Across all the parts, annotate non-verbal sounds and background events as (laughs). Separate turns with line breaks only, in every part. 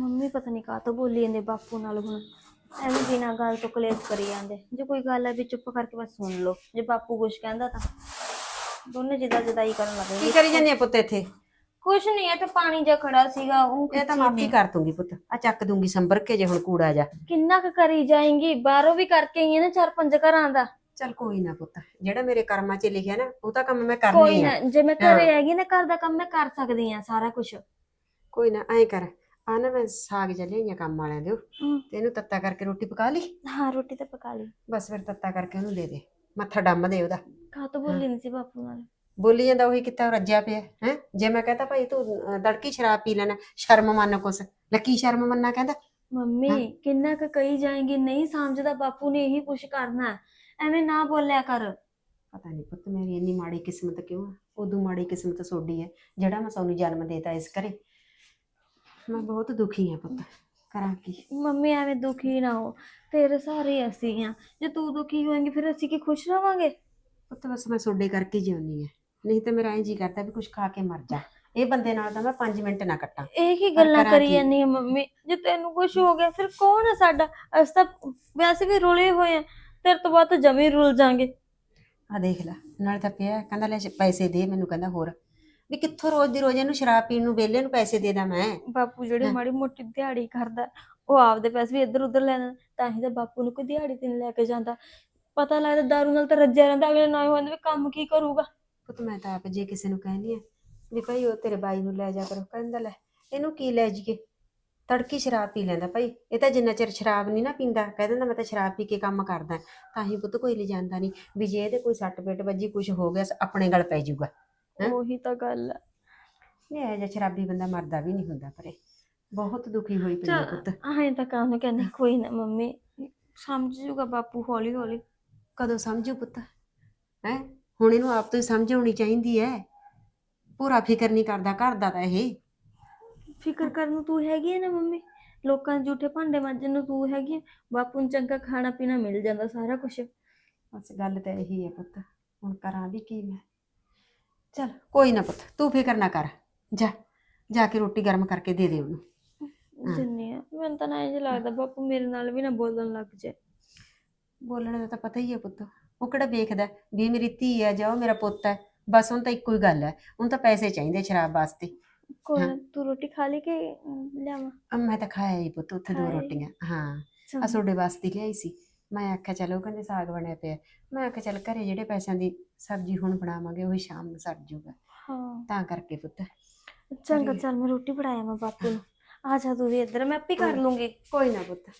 Mummy ਪਤਾ ਨਹੀਂ ਕਾਹਤੋਂ ਬੋਲੀ ਜਾਂਦੇ ਬਾਪੂ ਨਾਲ ਹੁਣ। ਐਵੇਂ ਬਿਨਾਂ ਗੱਲ ਤੋਂ ਕਲੇਸ਼ ਕਰੀ ਜਾਂਦੇ। ਜੇ ਕੋਈ ਗੱਲ ਹੈ ਵੀ ਚੁੱਪ ਕਰਕੇ ਬਸ ਸੁਣ ਲਓ। ਜੇ ਬਾਪੂ ਕੁਛ ਕਹਿੰਦਾ ਤਾਂ ਦੋਨੇ ਜਿੱਦਾਂ ਜਦਾਈ ਕਰਨ ਲੱਗ
ਕੀ ਕਰੀ ਜਾਂਦੀ ਆ ਪੁੱਤ ਇੱਥੇ?
ਕੁਛ ਨਹੀਂ ਹੈ ਤੇ ਪਾਣੀ ਜਿਹਾ ਖੜਾ ਸੀਗਾ ਉਹ
ਇਹ ਤਾਂ ਮਾਫੀ ਕਰ ਦੂੰਗੀ ਪੁੱਤ। ਆ ਚੱਕ ਦੂੰਗੀ ਸੰਭਰ ਕੇ ਜੇ ਹੁਣ ਕੂੜਾ ਜਾ।
ਕਿੰਨਾ ਕੁ ਕਰੀ ਜਾਏਂਗੀ? ਬਾਹਰੋਂ ਵੀ ਕਰਕੇ ਆਈ ਹੈ ਨਾ ਚਾਰ ਪੰਜ ਘਰਾਂ ਦਾ।
ਚੱਲ ਕੋਈ ਨਾ ਪੁੱਤ। ਜਿਹੜਾ ਮੇਰੇ ਕਰਮਾਂ 'ਚ ਲਿਖਿਆ ਨਾ ਉਹ ਤਾਂ ਕੰਮ ਮੈਂ
ਕੋਈ
ਕਰਨੀ
ਨਾ
ਆ
ਜੇ ਮੈਂ ਘਰੇ ਹੈਗੀ ਨਾ ਘਰ ਦਾ ਕੰਮ ਮੈਂ ਕਰ ਸਕਦੀ ਆ ਸਾਰਾ ਕੁਝ
ਕੋਈ ਨਾ ਐਂ ਕਰ। ਆ ਨਾ ਮੈਂ ਸਾਗ ਜਿਹਾ ਲਿਆਈਆਂ ਕੰਮ ਵਾਲਿਆਂ ਦੇ। ਤੇ ਇਹਨੂੰ ਤੱਤਾ ਕਰਕੇ ਰੋਟੀ ਪਕਾ ਲਈ?
ਹਾਂ ਰੋਟੀ ਤਾਂ ਪਕਾ ਲਈ।
ਬਸ ਫਿਰ ਤੱਤਾ ਕਰਕੇ ਉਹਨੂੰ ਦੇ ਦੇ। ਮੱਥਾ ਡੰਮ ਦੇ ਉਹਦਾ।
ਕਾਹਤੋਂ ਬੋਲੀ ਨਹੀਂ ਸੀ ਬਾਪੂ ਨਾਲ?
ਬੋਲੀ ਜਾਂਦਾ ਉਹੀ ਕਿੱਤਾ ਰੱਜਿਆ ਪਿਆ ਹੈ? ਜੇ ਮੈਂ ਕਹਤਾ ਭਾਈ ਤੂੰ ਅਹ, ਤੜਕੀ ਸ਼ਰਾਬ ਪੀ ਲੈਣਾ ਸ਼ਰਮ ਮੰਨ ਕੁਛ। ਲੱਕੀ ਸ਼ਰਮ ਮੰਨਣਾ ਕਹਿੰਦਾ?
ਮੰਮੀ ਕਿੰਨਾ ਕੁ ਕਹੀ ਜਾਏਂਗੀ ਨਹੀਂ ਸਮਝਦਾ ਬਾਪੂ ਨੇ ਇਹੀ ਕੁਛ ਕਰਨਾ। ਹੈ। ਐਵੇਂ ਨਾ ਬੋਲਿਆ ਕਰ।
ਪਤਾ ਨਹੀਂ ਪੁੱਤ ਮੇਰੀ ਇੰਨੀ ਮਾੜੀ ਕਿਸਮਤ ਕਿਉਂ ਆ? ਉਦੋਂ ਮਾੜੀ ਕਿਸਮਤ ਸੋਡੀ ਹੈ ਜਿਹੜਾ ਮੈਂ ਸੋਨੂੰ ਜਨਮ ਦੇਤਾ ਇਸ ਘਰੇ ਮੈਂ ਬਹੁਤ ਦੁਖੀ ਆ ਪੁੱਤ। ਕਰਾਂ ਕੀ?
ਮੰਮੀ ਐਵੇਂ ਦੁਖੀ ਨਾ ਹੋ। ਤੇਰੇ ਸਾਰੇ ਅਸੀਂ ਆ। ਜੇ ਤੂੰ ਦੁਖੀ ਹੋਏਂਗੀ ਫਿਰ ਅਸੀਂ ਕੀ ਖੁਸ਼ ਰਵਾਂਗੇ?
ਪੁੱਤ ਬਸ ਮੈਂ ਸੋਡੇ ਕਰਕੇ ਜਿਉਣੀ ਆ। ਨਹੀਂ ਤੇ ਮੇਰਾ ਇੰਜ ਹੀ ਕਰਦਾ ਵੀ ਕੁਝ ਖਾ ਕੇ ਮਰ ਜਾ। ਇਹ ਬੰਦੇ ਨਾਲ ਤਾਂ ਮੈਂ 5 ਮਿੰਟ ਨਾ ਕੱਟਾਂ।
ਇਹ ਕੀ ਗੱਲਾਂ
ਕਰਾਂ
ਕਰੀ
ਕੀ?
ਜਾਂਦੀ ਆ ਮੰਮੀ? ਜੇ ਤੈਨੂੰ ਕੁਝ ਹੋ ਗਿਆ ਫਿਰ ਕੌਣ ਹੈ ਸਾਡਾ? ਅਸੀਂ ਤਾਂ ਵੈਸੇ ਵੀ ਰੁਲੇ ਹੋਏ ਆ। ਤੇਰੇ ਤੋਂ ਬਾਅਦ ਤਾਂ ਜਮੀ ਰੁਲ ਜਾਾਂਗੇ।
ਆ ਦੇਖ ਲੈ ਨਾਲੇ ਤਾਂ ਪਿਆ ਕਹਿੰਦਾ ਲੈ ਪੈਸੇ ਦੇ ਮੈਨੂੰ ਕਹਿੰਦਾ ਹੋਰ। ਵੀ ਕਿੱਥੋਂ ਰੋਜ਼ ਦੀ ਰੋਜ਼ ਇਹਨੂੰ ਸ਼ਰਾਬ ਪੀਣ ਨੂੰ ਵੇਲੇ ਨੂੰ ਪੈਸੇ ਦੇ ਦਾਂ ਮੈਂ?
ਬਾਪੂ ਜਿਹੜੀ। ਮਾੜੀ ਮੋਟੀ ਦਿਹਾੜੀ ਕਰਦਾ ਉਹ ਆਪਦੇ ਪੈਸੇ ਵੀ ਇੱਧਰ ਉੱਧਰ ਲੈਣਾ ਤਾਂ ਹੀ ਤਾਂ ਬਾਪੂ ਨੂੰ ਕੋਈ ਦਿਹਾੜੀ ਤੇ ਨਹੀਂ ਲੈ ਕੇ ਜਾਂਦਾ। ਪਤਾ ਲੱਗਦਾ ਦਾਰੂ ਨਾਲ ਤਾਂ ਰੱਜਿਆ ਰਹਿੰਦਾ ਅਗਲੇ ਨਾ ਹੋਣ ਵੀ ਕੰਮ ਕੀ ਕਰੂਗਾ?
ਪੁੱਤ ਮੈਂ ਤਾਂ ਆਪ ਜੇ ਕਿਸੇ ਨੂੰ ਕਹਿੰਦੀ ਆ ਵੀ ਭਾਈ ਉਹ ਤੇਰੇ ਬਾਈ ਨੂੰ ਲੈ ਜਾ ਕਰੋ ਕਹਿੰਦਾ ਲੈ ਇਹਨੂੰ ਕੀ ਲੈ ਜੀਏ ਤੜਕੀ ਸ਼ਰਾਬ ਪੀ ਲੈਂਦਾ ਭਾਈ ਇਹ ਤਾਂ ਜਿੰਨਾ ਚਿਰ ਸ਼ਰਾਬ ਨਹੀਂ ਨਾ ਪੀਂਦਾ ਕਹਿ ਦਿੰਦਾ ਮੈਂ ਤਾਂ ਸ਼ਰਾਬ ਪੀ ਕੇ ਕੰਮ ਕਰਦਾ ਤਾਂ ਹੀ ਪੁੱਤ ਕੋਈ ਲਿਜਾਂਦਾ ਨਹੀਂ ਵੀ ਜੇ ਇਹਦੇ ਕੋਈ ਸੱਟ ਪੇਟ ਵੱਜੀ ਕੁਝ ਹੋ ਗਿਆ ਆਪਣੇ ਗਲ ਪੈ ਜਾਊਗਾ। ਹੈਂ?
ਉਹੀ ਤਾਂ ਗੱਲ ਹੈ
ਇਹ ਇਹੋ ਜਿਹਾ ਸ਼ਰਾਬੀ ਬੰਦਾ ਮਰਦਾ ਵੀ ਨਹੀਂ ਹੁੰਦਾ ਪਰੇ। ਬਹੁਤ ਦੁਖੀ ਹੋਈ ਪਈ ਆ ਪੁੱਤ।
ਆਏ ਤਾਂ ਕਾਹਨੂੰ ਕਹਿੰਦੇ ਕੋਈ ਨਾ ਮੰਮੀ। ਸਮਝ ਜੂਗਾ ਬਾਪੂ ਹੌਲੀ ਹੌਲੀ।
ਕਦੋਂ ਸਮਝੂ ਪੁੱਤ? ਹੈ? ਹੁਣ ਇਹਨੂੰ ਆਪ ਤੋਂ ਹੀ ਸਮਝ ਆਉਣੀ ਚਾਹੀਦੀ ਹੈ ਪੂਰਾ ਫਿਕਰ ਨਹੀਂ ਕਰਦਾ ਘਰ ਦਾ ਤਾਂ ਇਹ।
ਫਿਕਰ ਕਰਨ ਨੂੰ ਤੂੰ ਹੈਗੀ ਹੈ ਨਾ ਮੰਮੀ? ਲੋਕਾਂ ਦੇ ਝੂਠੇ ਭਾਂਡੇ ਮਾਂਜਣ ਨੂੰ ਤੂੰ ਹੈਗੀ ਹੈ। ਬਾਪੂ ਨੂੰ ਚੰਗਾ ਖਾਣਾ ਪੀਣਾ ਮਿਲ ਜਾਂਦਾ ਸਾਰਾ ਕੁਝ
ਬਸ ਗੱਲ ਤਾਂ ਇਹੀ ਹੈ ਪੁੱਤ। ਹੁਣ ਕਰਾਂ ਵੀ ਕੀ ਮੈਂ? ਚਲ ਕੋਈ ਨਾ ਪੁੱਤ ਤੂੰ ਫਿਕਰ ਨਾ ਕਰ। ਜਾ ਜਾ ਕੇ ਰੋਟੀ ਗਰਮ ਕਰਕੇ ਦੇ ਦੇ ਉਹਨੂੰ। ਹਾਂ।
ਦਿੰਨੀ ਆ। ਮੈਨੂੰ ਤਾਂ ਨਾ ਇੰਝ ਲੱਗਦਾ ਬਾਪੂ ਮੇਰੇ ਨਾਲ ਵੀ ਨਾ ਬੋਲਣ ਲੱਗ ਜੇ।
ਬੋਲਣ ਦਾ ਤਾਂ ਪਤਾ ਹੀ ਹੈ ਪੁੱਤ। ਉਹ ਕਿਹੜਾ ਵੇਖਦਾ ਵੀ ਇਹ ਮੇਰੀ ਧੀ ਹੈ ਜਾਂ ਉਹ ਮੇਰਾ ਪੁੱਤ ਹੈ। ਬਸ ਹੁਣ ਤਾਂ ਇੱਕੋ ਹੀ ਗੱਲ ਹੈ। ਹੁਣ ਤਾਂ ਪੈਸੇ ਚਾਹੀਦੇ ਸ਼ਰਾਬ ਵਾਸਤੇ।
ਕੋਈ। ਨਾ ਤੂੰ ਰੋਟੀ ਖਾ ਲਈ ਕਿ ਅਮ, ਲਿਆਵਾਂ
ਮੈਂ ਤਾਂ ਖਾਇਆ ਹੀ ਪੁੱਤ ਉੱਥੇ ਦੋ
ਖਾਇਆ ਹੀ?
ਰੋਟੀਆਂ। ਹਾਂ। ਆ ਤੁਹਾਡੇ ਵਾਸਤੇ ਲਿਆਈ ਸੀ। ਮੈਂ ਆਖਿਆ ਚਲੋ ਕਹਿੰਦੇ ਸਾਗ ਬਣਿਆ ਪਿਆ ਮੈਂ ਆਖਿਆ ਚੱਲ ਘਰੇ ਜਿਹੜੇ ਪੈਸਿਆਂ ਦੀ ਸਬਜ਼ੀ ਹੁਣ ਬਣਾਵਾਂਗੇ ਉਹੀ ਸ਼ਾਮ ਨੂੰ ਸਰ ਜਾਊਗਾ।
ਹਾਂ।
ਤਾਂ ਕਰਕੇ ਪੁੱਤ।
ਚੰਗਾ। ਚੱਲ ਮੈਂ ਰੋਟੀ ਫੜਾਇਆ ਮੈਂ ਬਾਪੂ ਨੂੰ। ਆ ਜਾ ਤੂੰ ਵੀ ਇੱਧਰ ਮੈਂ ਆਪੇ ਕਰ ਲੂੰਗੀ।
ਕੋਈ ਨਾ ਪੁੱਤ।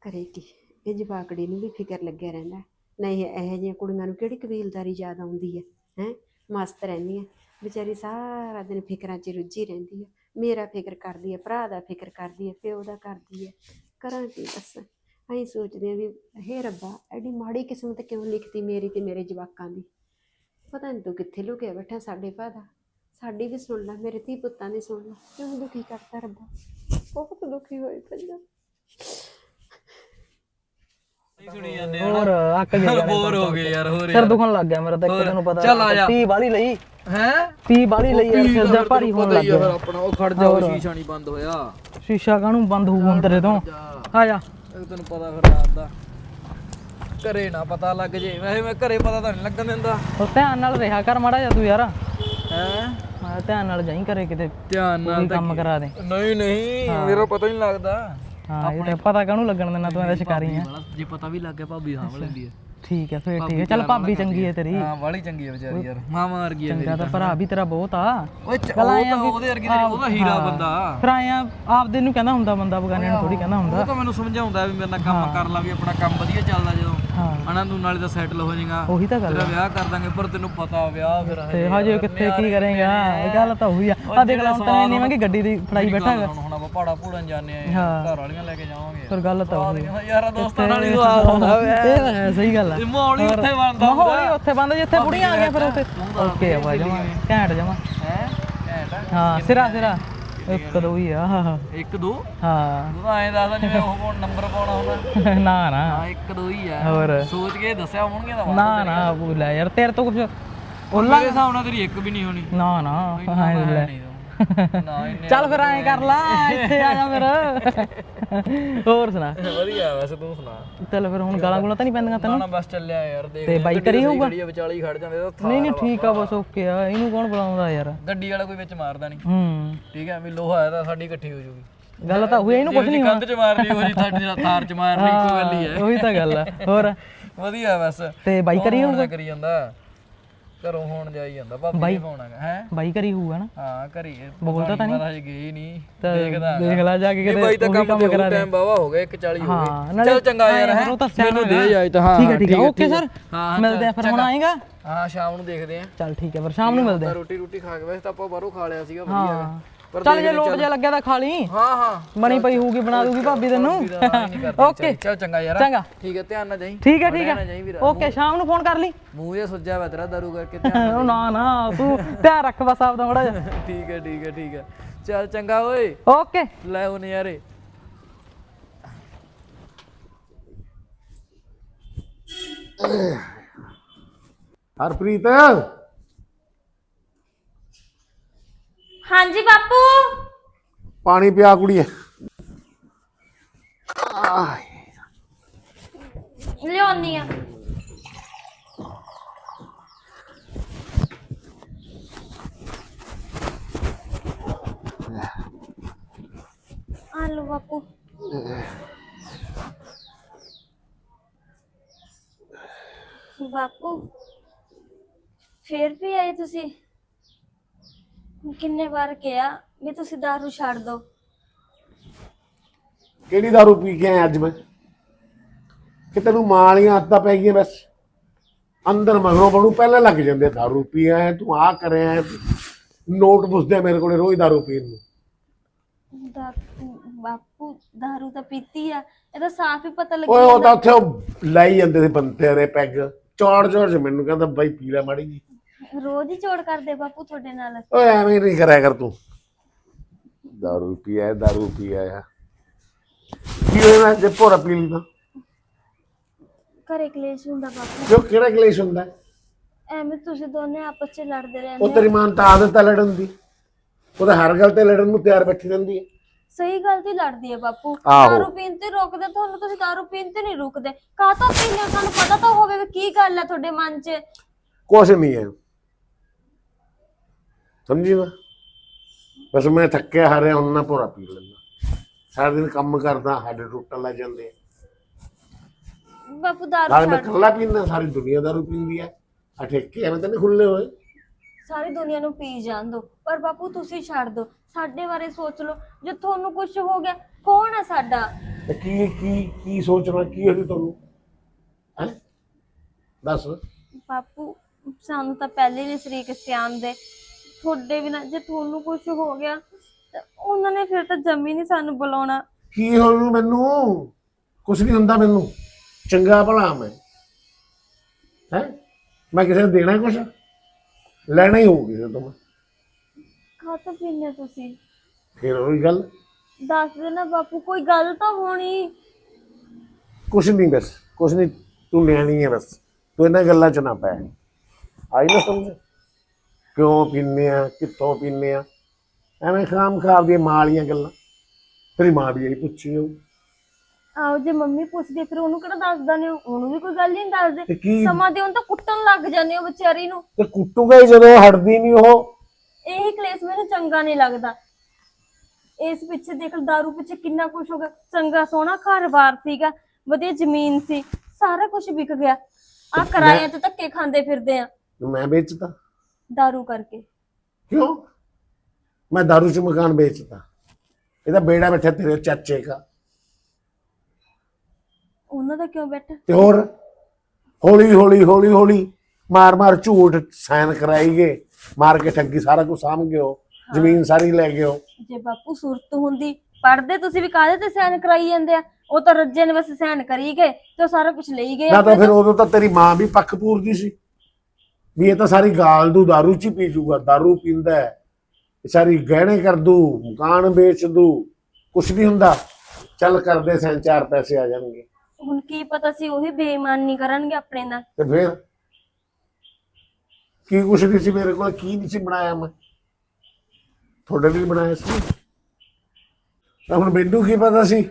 ਕਰੇ ਕੀ? ਇਹ ਜਵਾਕੜੀ ਨੂੰ ਵੀ ਫਿਕਰ ਲੱਗਿਆ ਰਹਿੰਦਾ। ਨਹੀਂ ਇਹੋ ਜਿਹੀਆਂ ਕੁੜੀਆਂ ਨੂੰ ਕਿਹੜੀ ਕਬੀਲਦਾਰੀ ਯਾਦ ਆਉਂਦੀ ਹੈ? ਹੈ? ਮਸਤ ਰਹਿੰਦੀਆਂ ਵਿਚਾਰੀ ਸਾਰਾ ਦਿਨ ਫਿਕਰਾਂ 'ਚ ਰੁੱਝੀ ਰਹਿੰਦੀ ਹੈ। ਮੇਰਾ ਫਿਕਰ ਕਰਦੀ ਹੈ ਭਰਾ ਦਾ ਫਿਕਰ ਕਰਦੀ ਹੈ ਪਿਓ ਦਾ ਕਰਦੀ ਹੈ। ਕਰਾਂ ਕੀ ਬਸ ਅਸੀਂ ਸੋਚਦੇ ਆ ਵੀ ਹੇ ਰੱਬਾ ਐਡੀ ਮਾੜੀ ਕਿਸਮਤ ਕਿਉਂ ਲਿਖਤੀ ਮੇਰੀ ਤੇ ਮੇਰੇ ਜਵਾਕਾਂ ਦੀ? ਪਤਾ ਨਹੀਂ ਤੂੰ ਕਿੱਥੇ ਲੁਕਿਆ ਬੈਠਾ ਸਾਡੇ ਭਾ ਦਾ ਸਾਡੀ ਵੀ ਸੁਣ ਲੈ ਮੇਰੇ ਧੀ ਪੁੱਤਾਂ ਦੀ ਸੁਣ ਲੈ। ਕਿਉਂ ਦੁਖੀ ਕਰਤਾ ਰੱਬਾ? ਬਹੁਤ ਦੁਖੀ ਹੋਈ ਪੰਜਾ
ਸੁਣੀ ਜਾਂਦੇ
ਹੋਰ ਅੱਕ ਗਿਆ ਯਾਰ
ਬੋਰ ਹੋ ਗਏ ਯਾਰ ਹੋਰ
ਸਿਰ ਦੁਖਣ ਲੱਗ ਗਿਆ ਮੇਰਾ ਤਾਂ ਇੱਕ ਤੈਨੂੰ ਪਤਾ।
ਚੱਲ ਆ ਜਾ।
ਪੀ ਬਾਲੀ ਲਈ।
ਹੈ?
ਪੀ ਬਾਲੀ ਲਈ ਯਾਰ ਸਿਰ ਦਾ ਭਾਰੀ ਹੋਣ ਲੱਗ ਗਿਆ।
ਆਪਣਾ। ਉਹ ਖੜ ਜਾ ਉਹ ਸ਼ੀਸ਼ਾ ਨਹੀਂ ਬੰਦ ਹੋਇਆ।
ਸ਼ੀਸ਼ਾ ਕਾਹਨੂੰ ਬੰਦ ਹੋਊ ਹੁਣ ਤੇਰੇ ਤੋਂ ਆ ਜਾ।
ਤੈਨੂੰ ਪਤਾ ਫਿਰ ਰਾਤ ਦਾ। ਘਰੇ ਨਾ ਪਤਾ ਲੱਗ ਜੇ। ਵੈਸੇ ਮੈਂ ਘਰੇ ਪਤਾ ਤਾਂ ਨਹੀਂ ਲੱਗਣ ਦਿੰਦਾ।
ਉਹ ਧਿਆਨ ਨਾਲ ਰਿਹਾ ਕਰ ਮਾੜਾ ਜਾ ਤੂੰ ਯਾਰ।
ਹੈ?
ਮੈਂ ਧਿਆਨ ਨਾਲ ਜਾਈ ਕਰੇ ਕਿਤੇ।
ਧਿਆਨ
ਕੋਈ
ਨਾਲ
ਕੰਮ ਕਰਾ ਦੇ।
ਨਹੀਂ ਨਹੀਂ। ਮੇਰਾ ਪਤਾ ਨਹੀਂ ਲੱਗਦਾ।
ਹਾਂ ਇਹ ਤਾਂ ਪਤਾ ਕਾਹਨੂੰ ਲੱਗਣ ਦੇਣਾ ਤੂੰ ਇਹਦਾ ਸ਼ਿਕਾਰੀ ਆ
ਜੇ ਪਤਾ ਵੀ ਲੱਗ ਗਿਆ ਭਾਬੀ ਸਾਂਭ ਲੈਂਦੀ ਹੈ।
ਠੀਕ ਹੈ ਫੇਰ ਠੀਕ ਹੈ। ਚੱਲ ਭਾਬੀ ਚੰਗੀ ਹੈ। ਤੇਰੀ।
ਹਾਂ ਵਾਲੀ ਚੰਗੀ ਹੈ ਵਿਚਾਰੀ ਯਾਰ। ਮਾਮਾ ਵਰਗੀ ਹੈ
ਚੰਗਾ ਤਾਂ ਭਰਾ ਵੀ ਤੇਰਾ ਬਹੁਤ ਆ।
ਓਏ ਉਹਦੇ ਵਰਗੀ ਤੇਰੀ ਉਹਦਾ ਹੀਰਾ। ਬੰਦਾ।
ਫਿਰ ਆਇਆ ਆਪਦੇ ਨੂੰ ਕਹਿੰਦਾ ਹੁੰਦਾ ਬੰਦਾ ਬਗਾਨੇ ਨੂੰ ਥੋੜੀ ਕਹਿੰਦਾ ਹੁੰਦਾ।
ਉਹ ਤਾਂ ਮੈਨੂੰ ਸਮਝਾਉਂਦਾ ਵੀ ਮੇਰੇ ਨਾਲ ਕੰਮ ਕਰ ਲਾ ਵੀ ਆਪਣਾ ਕੰਮ ਵਧੀਆ ਚੱਲਦਾ ਜਦੋਂ।
ਹਾਂ।
ਹਨਾ ਤੂੰ ਨਾਲੇ ਤਾਂ ਸੈਟਲ ਹੋ ਜਾਏਗਾ।
ਉਹੀ ਤਾਂ ਗੱਲ
ਤੇਰਾ ਵਿਆਹ ਕਰ ਦਾਂਗੇ ਪਰ ਤੈਨੂੰ ਪਤਾ ਵਿਆਹ ਫਿਰ
ਤੇ ਹਜੇ ਕਿੱਥੇ ਕੀ ਕਰੇਗਾ? ਇਹ ਗੱਲ ਤਾਂ ਉਹੀ ਆ। ਆ ਦੇਖ ਲਾ ਤਾਂ ਇੰਨੀ ਮਹਿੰਗੀ ਗੱਡੀ ਦੀ ਫੜਾਈ ਬੈਠਾ ਹੈਗਾ
ਹੁਣ ਆਪਾਂ ਪਹਾੜਾ ਪੂੜਨ ਜਾਂਦੇ ਆ। ਘਰ ਵਾਲੀਆਂ ਲੈ ਕੇ ਜਾਵਾਂਗੇ
ਫਿਰ ਗੱਲ ਤਾਂ ਆ।
ਯਾਰਾ ਦੋਸਤਾਂ ਨਾਲ ਹੀ ਸਵਾਦ ਵੇ।
ਇਹ ਤਾਂ ਹੈ ਸਹੀ ਗੱਲ ਆ।
ਮਾਹੌਲ ਹੀ ਉੱਥੇ ਬਣਦਾ
ਮਾਹੌਲ ਹੀ ਉੱਥੇ ਬੰਦ ਜਿੱਥੇ ਬੁੜੀਆਂ ਆ ਗਈਆਂ ਫਿਰ ਉੱਥੇ। ਓਕੇ ਆ ਜਮਾ ਘੈਂਟ ਜਮਾ।
ਹੈ? ਘੈਂਟ ਆ।
ਹਾਂ ਸਿਰਾ ਸਿਰਾ। ਇੱਕ ਦੋ ਹੀ ਆ।
ਇੱਕ ਦੋ?
ਹਾਂ।
ਤੂੰ ਐਂ ਦੱਸਦਾ ਜਿਵੇਂ ਉਹ ਕੋਣ ਨੰਬਰ ਪਾਉਣਾ ਹੁੰਦਾ। (laughs)
ਨਾ ਨਾ।
ਹਾਂ ਇੱਕ ਦੋ ਹੀ ਆ।
ਹੋਰ।
ਸੋਚ ਕੇ ਦੱਸਿਆ ਹੋਣਗੇ ਤਾਂ
ਨਾ ਨਾ ਭੁੱਲਾ ਯਾਰ ਤੇਰੇ ਤੋਂ ਕੁਝ
ਉਹਨਾਂ ਦੇ ਹਿਸਾਬ ਨਾਲ ਤੇਰੀ ਇੱਕ ਵੀ ਨਹੀਂ ਹੋਣੀ।
ਨਾ ਨਾ। ਹਾਂ ਲੈ।
ਨਾ ਇੰਨੇ
ਚੱਲ ਫਿਰ ਐਂ ਕਰ ਲਾ ਇੱਥੇ ਆ ਜਾ ਫਿਰ। ਹੋਰ ਸੁਣਾ।
ਵਧੀਆ ਵੈਸੇ ਤੂੰ ਸੁਣਾ।
ਚੱਲ ਫਿਰ ਹੁਣ ਗਾਲਾਂ ਗੁਲਾਂ ਤਾਂ ਨਹੀਂ ਪੈਂਦੀਆਂ
ਨਾ
ਤੈਨੂੰ?
ਨਾ ਬਸ ਚੱਲਿਆ ਯਾਰ ਦੇਖ
ਤੇ ਬਾਈ ਕਰੀ ਹੋਊਗਾ?
ਵਿਚਾਲੀ ਖੜ ਜਾਂਦੇ ਤਾਂ ਥਾਰ
ਨਹੀਂ ਨਹੀਂ। ਠੀਕ ਆ ਬਸ ਓਕੇ ਆ। ਇਹਨੂੰ ਕੌਣ ਬੁਲਾਉਂਦਾ ਯਾਰ?
ਗੱਡੀ ਵਾਲਾ ਕੋਈ ਵਿੱਚ ਮਾਰਦਾ ਨਹੀਂ।
ਹੂੰ।
ਠੀਕ ਹੈ ਵੀ ਲੋਹਾ ਹੈ ਤਾਂ ਸਾਡੀ ਇਕੱਠੀ ਹੋ ਜੂਗੀ।
ਗੱਲ ਤਾਂ ਹੋਈ ਇਹਨੂੰ ਕੁਝ ਨਹੀਂ
ਕੰਧ 'ਚ ਮਾਰਨੀ ਉਹ ਜੀ ਸਾਡੀ ਥਾਰ 'ਚ ਮਾਰਨੀ ਕੋਈ ਗੱਲ ਹੀ ਹੈ।
ਉਹੀ ਤਾਂ ਗੱਲ ਆ। ਹੋਰ?
ਵਧੀਆ ਬਸ।
ਤੇ ਬਾਈ ਕਰੀ
ਹੋਊਗਾ ਕਰੀ ਜਾਂਦਾ? ਘਰੋਂ ਹੋਣ ਜਾਈ ਜਾਂਦਾ ਭਾਬੀ ਨੇ ਫੋਨ ਹੈਗਾ ਹੈ?
ਬਾਈ ਕਰੀ ਹੋਊਗਾ ਨਾ?
ਹਾਂ ਘਰੀ।
ਬੋਲਦਾ ਤਾਂ
ਨਹੀਂ? ਹਜੇ ਗਈ ਨਹੀਂ। ਦੇਖਦਾ
ਦੇਖ ਲੈ ਜਾ ਕੇ ਕਿਤੇ
ਬਾਈ ਤਾਂ ਕੰਮ ਤੇ ਟਾਈਮ ਬਾਵਾ ਹੋ ਗਿਆ 1:40 ਹੋ
ਹਾਂ,
ਗਏ ਚਲ ਚੰਗਾ ਯਾਰ ਹੈ? ਮੈਨੂੰ ਦੇ ਜਾਏ ਤਾਂ ਹਾਂ
ਠੀਕ ਹੈ ਠੀਕ ਹੈ ਓਕੇ ਸਰ।
ਹਾਂ
ਮਿਲਦੇ ਆ ਫਿਰ ਹੁਣ ਆਏਗਾ।
ਹਾਂ ਸ਼ਾਮ ਨੂੰ ਦੇਖਦੇ ਆ।
ਚੱਲ ਠੀਕ ਹੈ ਫਿਰ ਸ਼ਾਮ ਨੂੰ ਮਿਲਦੇ ਆ।
ਰੋਟੀ ਰੋਟੀ ਖਾ ਕੇ ਵੈਸੇ ਤਾਂ ਆਪਾਂ ਬਾਹਰੋਂ ਖਾ ਲਿਆ ਸੀਗਾ ਵਧੀਆ
ਚੱਲ ਜੇ ਲੋਟ ਜਿਹਾ ਲੱਗਿਆ ਤਾਂ ਖਾ ਲਈ।
ਹਾਂ ਹਾਂ।
ਬਣੀ ਪਈ ਹੋਊਗੀ ਬਣਾ ਦੂਗੀ ਭਾਬੀ ਤੈਨੂੰ। ਓਕੇ।
ਚਲ ਚੰਗਾ ਯਾਰ।
ਚੰਗਾ।
ਠੀਕ ਹੈ ਧਿਆਨ ਨਾਲ ਜਾਈ।
ਠੀਕ ਹੈ ਠੀਕ ਹੈ। ਓਕੇ ਸ਼ਾਮ ਨੂੰ ਫੋਨ ਕਰ ਲਈ।
ਮੂੰਹ ਜੇ ਸੁੱਜਿਆ ਵਾ ਤੇਰਾ ਦਾਰੂ ਕਰਕੇ ਧਿਆਨ (laughs)
ਨਾ ਨਾ ਤੂੰ ਧਿਆਨ ਰੱਖ ਬਸ ਆਪਦਾ ਮੜਾ ਜਾ (laughs)
ਠੀਕ ਹੈ ਠੀਕ ਹੈ ਠੀਕ ਹੈ। ਚੱਲ ਚੰਗਾ ਓਏ।
ਓਕੇ।
ਲੈ ਉਹ ਨਜ਼ਾਰੇ
ਹਰਪ੍ਰੀਤ
ਹਾਂਜੀ ਬਾਪੂ
ਪਾਣੀ ਪਿਆ ਕੁੜੀਏ।
ਲਿਆਉਣੀ ਆ। ਆ ਬਾਪੂ। ਬਾਪੂ ਫੇਰ ਵੀ ਆਏ ਤੁਸੀਂ? ਕਿੰਨੇ ਵਾਰ ਕਿਹਾ? ਵੀ ਤੁਸੀਂ ਦਾਰੂ ਛੱਡ ਦਿਓ
ਕਿਹੜੀ ਦਾਰੂ ਪੀ ਕੇ ਆਇਆ ਅੱਜ ਮੈਂ? ਕਿ ਤੈਨੂੰ ਮਾਂ ਵਾਲੀਆਂ ਆਦਤਾਂ ਪੈ ਗਈਆਂ ਬਸ। ਅੰਦਰ ਮਗਰੋਂ ਬਣੂ ਪਹਿਲਾਂ ਲੱਗ ਜਾਂਦੇ ਦਾਰੂ ਪੀ ਆਇਆ ਤੂੰ ਆ ਕਰਿਆ ਨੋਟ ਪੁੱਛਦੇ ਮੇਰੇ ਕੋਲੇ ਰੋਜ਼ ਦਾਰੂ ਪੀਣ ਨੂੰ।
ਦਾ ਬਾਪੂ ਦਾਰੂ ਤਾਂ ਪੀਤੀ ਆ। ਇਹ ਤਾਂ ਸਾਫ਼ ਹੀ ਪਤਾ
ਓਏ ਉਹ
ਲੱਗਿਆ
ਤਾਂ ਉੱਥੇ ਉਹ ਲਾਈ ਜਾਂਦੇ ਸੀ ਬੰਤੇ ਰੇ ਪੈਗ। ਚੌੜ ਚੌੜ ਚ ਮੈਨੂੰ ਕਹਿੰਦਾ ਬਾਈ ਪੀ ਲੈ ਮਾੜੀ ਜੀ।
ਰੋਜ਼ ਹੀ ਚੋੜ ਕਰਦੇ ਬਾਪੂ ਤੁਹਾਡੇ ਨਾਲ।
ਓਏ ਐਵੇਂ ਨਹੀਂ ਕਰਿਆ ਕਰ ਤੂੰ। ਦਾਰੂ ਪੀ ਆਇਆ ਦਾਰੂ ਪੀ ਆਇਆ। ਕੀ ਹੋਇਆ ਜੇ ਭੋਰਾ ਪੀ ਲਈ ਤਾਂ
ਘਰੇ ਕਲੇਸ਼ ਹੁੰਦਾ ਬਾਪੂ।
ਜੋ ਕਿਹੜਾ ਕਲੇਸ਼ ਹੁੰਦਾ?
ਐਵੇਂ ਤੁਸੀਂ ਦੋਨੇ ਆਪਸ 'ਚ ਲੜਦੇ
ਉਹ
ਰਹਿੰਦੇ
ਤੇਰੀ
ਹੋ।
ਮਾਂ ਨੂੰ ਤਾਂ ਆਦਤ ਹੈ ਲੜਨ ਦੀ। ਉਹ ਤਾਂ ਹਰ ਗੱਲ ਤੇ ਲੜਨ ਨੂੰ ਤਿਆਰ ਬੈਠੀ ਰਹਿੰਦੀ ਹੈ।
ਸਹੀ ਗੱਲ ਤੇ ਲੜਦੀ ਹੈ ਬਾਪੂ।
ਆਹੋ।
ਦਾਰੂ ਪੀਣ ਤੇ ਰੋਕਦੇ ਤੁਹਾਨੂੰ ਤੁਸੀਂ ਦਾਰੂ ਪੀਣ ਤੇ ਨਹੀਂ ਰੁਕਦੇ। ਕਾਹਤੋਂ ਪੀਂਦੇ ਹੋ? ਤੁਹਾਨੂੰ ਪਤਾ ਤਾਂ ਹੋਵੇ ਵੀ ਕੀ ਗੱਲ ਹੈ ਤੁਹਾਡੇ ਮਨ 'ਚ।
ਕੁਛ ਨਹੀਂ ਹੈ। ਸਮਝੀ ਨਾ ਬਸ ਮੈਂ ਥੱਕਿਆ ਹਾਰਿਆ ਹੁਣ ਨਾ ਭੋਰਾ ਪੀ ਲੈਂਦਾ। ਸਾਰਾ ਦਿਨ ਕੰਮ ਕਰਦਾ ਸਾਡੇ ਟੁੱਟਣ ਲੱਗ ਜਾਂਦੇ ਆ।
ਬਾਪੂ ਦਾਰੂ
ਨਾਲ ਮੈਂ
ਛੱਡ
ਇਕੱਲਾ ਪੀਂਦਾ ਸਾਰੀ ਦੁਨੀਆ ਦਾਰੂ ਪੀਂਦੀ ਹੈ ਆ ਠੇਕੇ ਐਵੇਂ ਤਾਂ ਨਹੀਂ ਖੁੱਲੇ ਹੋਏ?
ਸਾਰੀ ਦੁਨੀਆ ਨੂੰ ਪੀ ਜਾਣ ਦਿਓ ਪਰ ਬਾਪੂ ਤੁਸੀਂ ਛੱਡ ਦਿਓ ਸਾਡੇ ਬਾਰੇ ਸੋਚ ਲਓ। ਜੇ ਤੁਹਾਨੂੰ ਕੁਝ ਹੋ ਗਿਆ ਕੌਣ ਹੈ ਸਾਡਾ?
ਤੇ ਕੀ ਕੀ ਕੀ ਸੋਚਣਾ ਕੀ ਹੋਈ ਤੁਹਾਨੂੰ? ਹੈ? ਦੱਸ।
ਬਾਪੂ ਸਾਨੂੰ ਤਾਂ ਪਹਿਲੇ ਨਹੀਂ ਸ਼ਰੀਕ ਸਿਆਣਦੇ ਤੁਹਾਡੇ ਬਿਨਾ ਜੇ ਤੁਹਾਨੂੰ ਕੁਝ ਹੋ ਗਿਆ ਤਾਂ ਉਹਨਾਂ ਨੇ ਫਿਰ ਤਾਂ ਜੰਮੀ ਨਹੀਂ ਸਾਨੂੰ ਬੁਲਾਉਣਾ।
ਕੀ ਹੋਊ ਮੈਨੂੰ? ਕੁਛ ਨਹੀਂ ਹੁੰਦਾ ਮੈਨੂੰ। ਚੰਗਾ ਭਲਾ ਮੈਂ। ਹੈ? ਮੈਂ ਕਿਸੇ ਨੂੰ ਦੇਣਾ ਕੁਛ? ਲੈਣਾ ਹੀ ਹੋਊ ਕਿਸੇ ਤੋਂ ਮੈਂ।
ਕਾਹਤੋਂ ਪੀਂਦੇ ਤੁਸੀਂ?
ਫਿਰ ਉਹੀ ਗੱਲ।
ਦੱਸ ਦੇਣਾ ਬਾਪੂ ਕੋਈ ਗੱਲ ਤਾਂ ਹੋਣੀ।
ਕੁਛ ਨਹੀਂ ਬਸ ਕੁਛ ਨਹੀਂ। ਤੂੰ ਨਿਆਣੀ ਹੈ ਬਸ। ਤੂੰ ਇਹਨਾਂ ਗੱਲਾਂ ਚ ਨਾ ਪੈ। ਆਈ ਨਾ ਸਮਝ। ਕਿਉਂ ਪੀਨੇ ਆ ਕਿੱਥੋਂ ਪੀਨੇ ਆ? ਐਵੇਂ ਖਾਮ ਖਾਬ ਦੀਆਂ ਮਾਂ ਵਾਲੀਆਂ ਗੱਲਾਂ। ਤੇਰੀ ਮਾਂ ਵੀ ਇਹੀ ਪੁੱਛੀ ਹੋਊ।
ਆਓ ਜੇ ਮੰਮੀ ਪੁੱਛਦੀ ਫਿਰ ਉਹਨੂੰ ਕਿਹੜਾ ਦੱਸਦਾ ਨੇ? ਉਹਨੂੰ ਵੀ ਕੋਈ ਗੱਲ ਨਹੀਂ
ਤੇ
ਦੱਸਦੇ ਸਮਾਂ ਦੇ ਉਹਨੂੰ ਤਾਂ ਕੁੱਟਣ ਲੱਗ ਜਾਂਦੇ ਹੋ ਵਿਚਾਰੀ ਨੂੰ।
ਤੇ ਕੁੱਟੂਗਾ ਹੀ ਜਦੋਂ ਹਟਦੀ ਨਹੀਂ ਉਹ।
ਇਹੀ ਕਲੇਸ਼ ਮੈਨੂੰ ਚੰਗਾ ਨਹੀਂ ਲੱਗਦਾ। ਇਸ ਪਿੱਛੇ ਦੇਖ ਦਾਰੂ ਪਿੱਛੇ ਕਿੰਨਾ ਕੁਝ ਹੋ ਗਿਆ। ਚੰਗਾ ਸੋਹਣਾ ਘਰ-ਬਾਰ ਸੀਗਾ ਵਧੀਆ ਜ਼ਮੀਨ ਸੀ ਸਾਰਾ ਕੁਝ ਵਿਕ ਗਿਆ। ਆ ਕਿਰਾਏ ਤੇ ਧੱਕੇ ਖਾਂਦੇ ਫਿਰਦੇ ਆ।
ਮੈਂ ਵੇਚਤਾ।
ਦਾਰੂ ਕਰਕੇ
ਕਿਉਂ ਮੈਂ दारू ਚ ਮਕਾਨ ਵੇਚਤਾ ਇਹਦਾ ਬੇੜਾ ਬੈਠਾ ਤੇਰੇ ਚਾਚੇ ਦਾ
ਉਹਨਾਂ ਦਾ ਕਿਉਂ ਬੈਠਾ
ਤੇ ਹੋਰ ਹੌਲੀ ਹੌਲੀ ਹੌਲੀ ਹੌਲੀ ਮਾਰ ਮਾਰ ਝੂਠ ਸਾਈਨ ਕਰਾਈ ਗਏ ਮਾਰ ਕੇ ਠੱਗੀ ਸਾਰਾ ਕੁਝ ਸਾਂਭ ਗਿਓ ਜ਼ਮੀਨ ਸਾਰੀ ਲੈ ਗਿਓ
ਜੇ ਬਾਪੂ ਸੁਰਤ ਹੁੰਦੀ ਪੜਦੇ ਤੁਸੀਂ ਵੀ ਕਾਹਦੇ ਤੇ ਸੈਨ ਕਰਾਈ ਜਾਂਦੇ ਆ ਉਹ ਤਾਂ ਰੱਜੇ ਨੇ ਬਸ ਸੈਨ ਕਰੀ ਗਏ ਤੇ ਉਹ ਸਾਰਾ ਕੁਝ ਲਈ ਗਏ
ਨਾ ਤਾਂ ਫਿਰ ਉਦੋਂ ਤਾਂ ਤੇਰੀ ਮਾਂ ਵੀ ਪੱਕ ਪੂਰਦੀ ਸੀ ਵੀ ਇਹ ਤਾਂ ਸਾਰੀ ਗਾਲ ਦੂ दारू ਚ ਹੀ ਪੀ ਜੂਗਾ दारू ਪੀਂਦਾ ਹੈ ਇਹ ਸਾਰੀ ਗਹਿਣੇ ਕਰ ਦੂ ਮਕਾਨ ਵੇਚ ਦੂ ਕੁਛ ਨਹੀਂ ਹੁੰਦਾ ਚੱਲ ਕਰਦੇ ਸੈਂ ਚਾਰ ਪੈਸੇ ਆ ਜਾਣਗੇ
ਹੁਣ ਕੀ ਪਤਾ ਸੀ ਉਹੀ ਬੇਈਮਾਨੀ ਕਰਨਗੇ ਆਪਣੇ ਨਾਲ
ਤੇ ਫਿਰ ਕੀ ਕੁਛ ਨਹੀਂ ਸੀ ਮੇਰੇ ਕੋਲ ਕੀ ਨਹੀਂ ਸੀ ਬਣਾਇਆ ਮੈਂ ਤੁਹਾਡੇ ਲਈ ਬਣਾਇਆ ਸੀ ਤਾਂ ਹੁਣ ਮੈਨੂੰ ਕੀ ਪਤਾ ਸੀ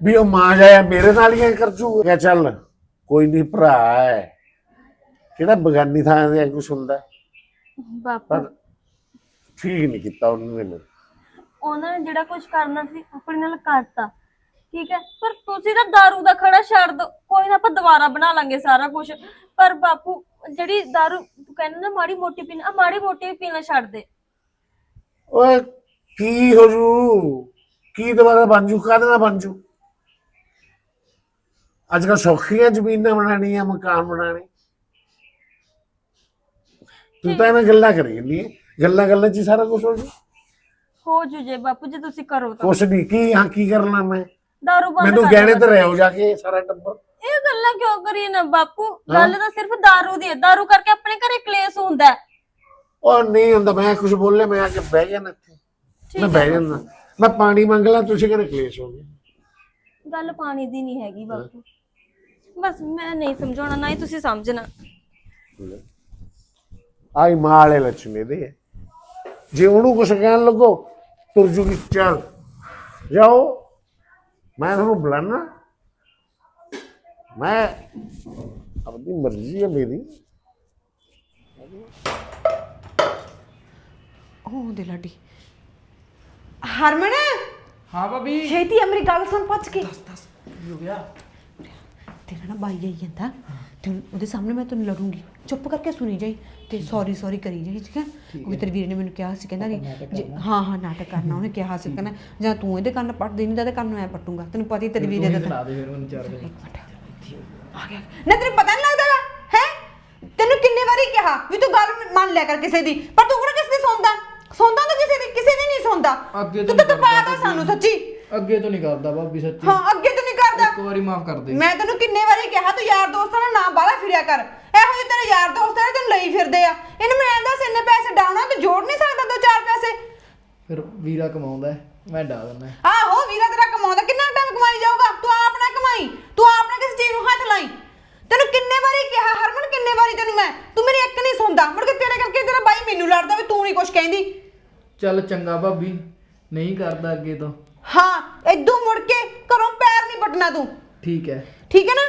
ਵੀ ਉਹ ਮਾਂ ਜਾਇਆ ਮੇਰੇ ਨਾਲ ਹੀ ਐਂ ਕਰ ਜੂ ਕਿਹਾ ਚੱਲ ਕੋਈ ਨਹੀਂ ਭਰਾ ਹੈ ਕਿਹੜਾ ਬਗਾਨੀ ਥਾਂ ਤੇ ਕੁਝ ਹੁੰਦਾ
ਬਾਪੂ
ਪਰ ਠੀਕ ਨਹੀਂ ਕੀਤਾ ਉਹਨਾਂ ਨੇ ਮੈਨੂੰ।
ਉਹਨਾਂ ਨੇ ਜਿਹੜਾ ਕੁਝ ਕਰਨਾ ਸੀ ਆਪਣੇ ਨਾਲ ਕਰਤਾ ਠੀਕ ਹੈ ਪਰ ਤੁਸੀਂ ਤਾਂ दारू ਦਾ ਖੜਾ ਛੱਡ ਦੋ ਕੋਈ ਨਾ ਆਪਾਂ ਦੁਬਾਰਾ ਬਣਾ ਲਾਂਗੇ ਸਾਰਾ ਕੁਝ ਪਰ ਬਾਪੂ ਜਿਹੜੀ दारू ਤੂੰ ਕਹਿੰਦਾ ਨਾ ਮਾੜੀ ਮੋਟੀ ਪੀਣਾ ਆ ਮਾੜੀ ਮੋਟੀ ਵੀ ਪੀਣਾ ਛੱਡ ਦੇ
ਓਏ ਕੀ ਹੋ ਜੂ ਕੀ ਦੁਬਾਰਾ ਬਣ ਜੂ ਕਾਹਦੇ ਨਾਲ ਬਣ ਜੂ ਅੱਜ ਕੱਲ੍ਹ ਸੌਖੀਆਂ ਜ਼ਮੀਨਾਂ ਬਣਾਉਣੀਆਂ ਮਕਾਨ ਬਣਾਣੇ ਤੂੰ ਤਾਂ ਐਵੇਂ ਗੱਲਾਂ ਕਰੀ ਜਾਂਦੀ ਹੈ ਗੱਲਾਂ ਗੱਲਾਂ 'ਚ ਸਾਰਾ ਕੁਝ ਹੋ ਜੂ।
ਹੋ ਜੂ ਜੇ ਬਾਪੂ ਜੀ ਤੁਸੀਂ ਕਰੋ ਤਾਂ।
ਕੁਛ ਨਹੀਂ ਕੀ ਹਾਂ ਕੀ ਕਰਨਾ ਮੈਂ?
ਦਾਰੂ ਬੰਦ
ਮੈਨੂੰ ਗਹਿਣੇ ਤੇ ਰਹਿਓ ਜਾ ਕੇ ਸਾਰਾ ਟੱਬਰ।
ਇਹ ਗੱਲਾਂ ਕਿਉਂ ਕਰੀ ਨਾ ਬਾਪੂ? ਗੱਲ ਤਾਂ ਸਿਰਫ ਦਾਰੂ ਦੀ ਹੈ। ਦਾਰੂ ਕਰਕੇ ਆਪਣੇ ਘਰੇ ਕਲੇਸ਼ ਹੁੰਦਾ
ਉਹ ਨਹੀਂ ਹੁੰਦਾ ਮੈਂ ਕੁਝ ਬੋਲੇ ਮੈਂ ਆ ਕੇ ਬਹਿ ਜਾਣਾ ਇੱਥੇ। ਮੈਂ ਬਹਿ ਜਾਣਾ ਮੈਂ ਪਾਣੀ ਮੰਗ ਲਾਂ ਤੁਸੀਂ ਕਿਹੜੇ ਕਲੇਸ਼ ਹੋ ਗਏ।
ਗੱਲ ਪਾਣੀ ਦੀ ਨਹੀਂ ਹੈਗੀ ਬਾਪੂ। ਬਸ ਮੈਂ ਨਹੀਂ ਸਮਝਾਉਣਾ ਨਾ ਤੁਸੀਂ ਸਮਝਣਾ।
ਆਈ ਮਾਂ ਵਾਲੇ ਲੱਛਮੀ ਦੇ। ਜੇ ਉਹਨੂੰ ਕੁਛ ਕਹਿਣ ਲੱਗੋ ਤੁਰ ਜੂਗੀ ਚੱਲ। ਜਾਓ। ਮੈਂ ਤੁਹਾਨੂੰ ਬੁਲਾਣਾ ਮੈਂ ਆਪਣੀ ਮਰਜ਼ੀ ਹੈ ਮੇਰੀ।
ਉਹ ਦੇ ਲਾਡੀ। ਹਰਮਨ?
ਹਾਂ ਭਾਬੀ।
ਛੇਤੀ ਆ ਮੇਰੀ ਗੱਲ ਸੁਣ ਪੱਜ ਕੇ।
ਦੱਸ ਦੱਸ। ਕੀ ਹੋ ਗਿਆ?
ਤੇਰਾ ਨਾ ਬਾਈ ਆਈ ਜਾਂਦਾ। ਤੇ ਉਹਦੇ ਸਾਹਮਣੇ ਮੈਂ ਤੈਨੂੰ ਲੜੂੰਗੀ। ਚੁੱਪ ਕਰਕੇ ਸੁਣੀ ਜਾਈ ਤੇ ਸੌਰੀ ਸੌਰੀ ਕਰੀ ਜਾਈ ਠੀਕ ਹੈ? ਕਿਉਂਕਿ ਤੇਰੇ ਵੀਰ ਨੇ ਮੈਨੂੰ ਕਿਹਾ ਸੀ ਕਹਿੰਦਾ ਨਹੀਂ ਜੇ- ਹਾਂ ਹਾਂ ਨਾਟਕ ਕਰਨਾ ਉਹਨੇ ਕਿਹਾ ਸੀ ਕਹਿੰਦਾ ਜਾਂ ਤੂੰ ਇਹਦੇ ਕੰਨ ਪੱਟ ਦੇਣੀ ਤਾਂ ਇਹਦੇ ਕੰਨ ਮੈਂ ਪੱਟੂਗਾ। ਤੈਨੂੰ ਪਤਾ ਹੀ ਤੇਰੇ ਵੀਰ ਦਾ
ਸੁਣਾ ਦੇ ਫਿਰ ਮੈਨੂੰ ਚਾਰ ਦਿਨ।
ਆ ਗਿਆ। ਨਾ ਤੈਨੂੰ ਪਤਾ ਨਹੀਂ ਲੱਗਦਾ ਹੈ? ਤੈਨੂੰ ਕਿੰਨੇ ਵਾਰੀ ਕਿਹਾ ਵੀ ਤੂੰ ਗੱਲ ਮੰਨ ਲਿਆ ਕਰ ਕਿਸੇ ਦੀ ਪਰ ਤੂੰ ਕਿਹੜਾ ਕਿਸੇ ਦੀ ਸੁਣਦਾ? ਸੁਣਦਾ ਤਾਂ ਕਿਸੇ ਦੀ ਕਿਸੇ ਦੀ ਨਹੀਂ ਸੁਣਦਾ।
ਅੱਗੇ
ਤੂੰ
ਤੋਂ
ਤਾਂ
ਨਹੀਂ
ਪਾਦਾ
ਕਰਦਾ
ਸਾਨੂੰ ਸੱਚੀ।
ਅੱਗੇ ਤੋਂ ਨਹੀਂ ਕਰਦਾ ਭਾਬੀ ਸੱਚੀ।
ਹਾਂ ਅੱਗੇ ਤੂੰ ਕਰਦਾ?
ਇੱਕ ਵਾਰੀ ਮਾਫ ਕਰ ਦੇ।
ਮੈਂ ਤੈਨੂੰ ਕਿੰਨੇ ਵਾਰੀ ਕਿਹਾ ਤੂੰ ਯਾਰ ਦੋਸਤਾਂ ਨਾਲ ਨਾ ਬਾਹਲਾ ਫਿਰਿਆ ਕਰ। ਇਹੋ ਜਿਹੇ ਤੇਰੇ ਯਾਰ ਦੋਸਤ ਆ ਤੈਨੂੰ ਲਈ ਫਿਰਦੇ ਆ। ਇਹਨੂੰ ਮੈਂ ਦੱਸ ਇੰਨੇ ਪੈਸੇ ਡਾਉਣਾ ਤੂੰ ਜੋੜ ਨਹੀਂ ਸਕਦਾ ਦੋ ਚਾਰ ਪੈਸੇ?
ਫਿਰ ਵੀਰਾ ਕਮਾਉਂਦਾ ਹੈ, ਮੈਂ ਡਾ ਦਿੰਦਾ
ਆਹੋ ਵੀਰਾ ਤੇਰਾ ਕਮਾਉਂਦਾ ਕਿੰਨਾ ਟਾਈਮ ਕਮਾਈ ਜਾਊਗਾ? ਤੂੰ ਆਪ ਨਾ ਕਮਾਈ ਤੂੰ ਆਪ ਨਾ ਕਿਸੇ ਚੀਜ਼ ਨੂੰ ਹੱਥ ਲਾਈ। ਤੈਨੂੰ ਕਿੰਨੇ ਵਾਰੀ ਕਿਹਾ ਹਰਮਨ ਕਿੰਨੇ ਵਾਰੀ ਤੈਨੂੰ ਮੈਂ? ਤੂੰ ਮੇਰੀ ਇੱਕ ਨਹੀਂ ਸੁਣਦਾ। ਮੁੜ ਕੇ ਤੇਰੇ ਕਰਕੇ ਤੇਰਾ ਬਾਈ ਮੈਨੂੰ ਲੜਦਾ ਵੀ ਤੂੰ ਨਹੀਂ ਕੁਝ ਕਹਿੰਦੀ।
ਚੱਲ ਚੰਗਾ ਭਾਬੀ ਨਹੀਂ ਕਰਦਾ ਅੱਗੇ ਤੋਂ।
ਹਾਂ ਇਦੋਂ ਮੁੜ ਕੇ ਘਰੋਂ ਪੈਰ ਨਹੀਂ ਪਟਣਾ ਤੂੰ।
ਠੀਕ ਹੈ।
ਠੀਕ ਹੈ ਨਾ?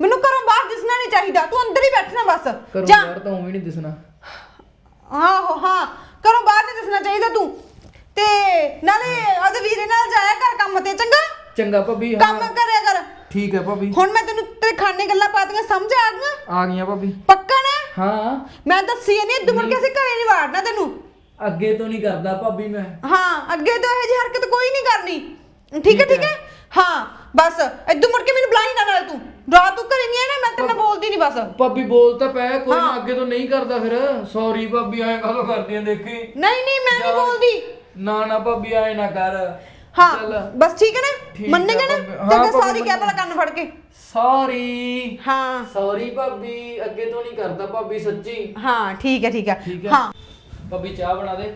ਮੈਨੂੰ ਘਰੋਂ ਬਾਹਰ ਦਿਸਣਾ ਨਹੀਂ ਚਾਹੀਦਾ। ਤੂੰ ਅੰਦਰ ਹੀ ਬੈਠਣਾ ਬਸ। ਜਾ।
ਯਾਰ ਤਾਂ ਉਵੇਂ ਨਹੀਂ ਦਿਸਣਾ।
ਆਹੋ ਹਾਂ। ਘਰੋਂ ਬਾਹਰ ਨਹੀਂ ਦਿਸਣਾ ਚਾਹੀਦਾ ਤੂੰ। ਤੇ ਨਾਲੇ ਉਹਦੇ ਵੀਰੇ ਨਾਲ ਜਾਇਆ ਕਰ ਕੰਮ ਤੇ ਚੰਗਾ?
ਚੰਗਾ ਭਾਬੀ
ਕੰਮ ਕਰਿਆ ਕਰ।
ਠੀਕ ਹੈ ਭਾਬੀ।
ਹੁਣ ਮੈਂ ਤੈਨੂੰ ਤੇ ਖਾਣੇ ਗੱਲਾਂ ਪਾਤੀਆਂ ਸਮਝ ਆ ਗਈਆਂ?
ਆ ਗਈਆਂ ਭਾਬੀ।
ਪੱਕਾ ਨਾ?
ਹਾਂ।
ਮੈਂ ਦੱਸੀ ਨਹੀਂ ਇਦੋਂ ਮੁੜ ਕੇ ਅਸੀਂ ਘਰੇ ਨਹੀਂ ਵਾੜਨਾ ਤੈਨੂੰ।
ਅੱਗੇ ਤੋਂ ਨਹੀਂ ਕਰਦਾ ਭਾਬੀ ਮੈਂ।
ਹਾਂ ਅੱਗੇ ਤੋਂ ਇਹੋ ਜਿਹੀ ਹਰਕਤ ਕੋਈ ਨਹੀਂ ਕਰਨੀ। ਠੀਕ ਹੈ ਠੀਕ ਹੈ। ਹਾਂ? ਬਸ ਇਦੋਂ ਮੁੜ ਕੇ ਮੈਨੂੰ ਬੁਲਾਈ ਨਾ ਨਾਲ ਤੂੰ। ਰਾਤ ਤੂੰ ਘਰੇ ਨਹੀਂ ਆਇਆ ਨਾ ਮੈਂ ਤੇਰੇ ਨਾਲ ਬੋਲਦੀ ਨਹੀਂ ਬਸ।
ਭਾਬੀ ਬੋਲ ਤਾਂ ਪੈ ਕੋਈ ਨਾ। ਅੱਗੇ ਤੋਂ ਨਹੀਂ ਕਰਦਾ ਫਿਰ। ਸੌਰੀ ਭਾਬੀ ਐਂ ਕਾਹਦੋਂ ਕਰਦੀਆਂ ਦੇਖੀ।
ਨਹੀਂ ਨਹੀਂ ਮੈਂ ਨਹੀਂ ਬੋਲਦੀ।
ਨਾ ਨਾ ਭਾਬੀ ਐਂ ਨਾ ਕਰ।
ਹਾਂ। ਬਸ ਠੀਕ ਹੈ ਨਾ? ਮੰਨੇਗਾ ਨਾ? ਤੇ ਸਾਰੀ ਕਹਿ ਭਲਾ ਕੰਨ ਫੜ ਕੇ।
ਸੌਰੀ
ਹਾਂ।
ਸੌਰੀ ਭਾਬੀ ਅੱਗੇ ਤੋਂ ਨਹੀਂ ਕਰਦਾ ਭਾਬੀ ਸੱਚੀ।
ਹਾਂ ਠੀਕ ਹੈ। ਠੀਕ ਹੈ।
ਹੈ। ਭਾਬੀ ਚਾਹ ਬਣਾ ਦੇ।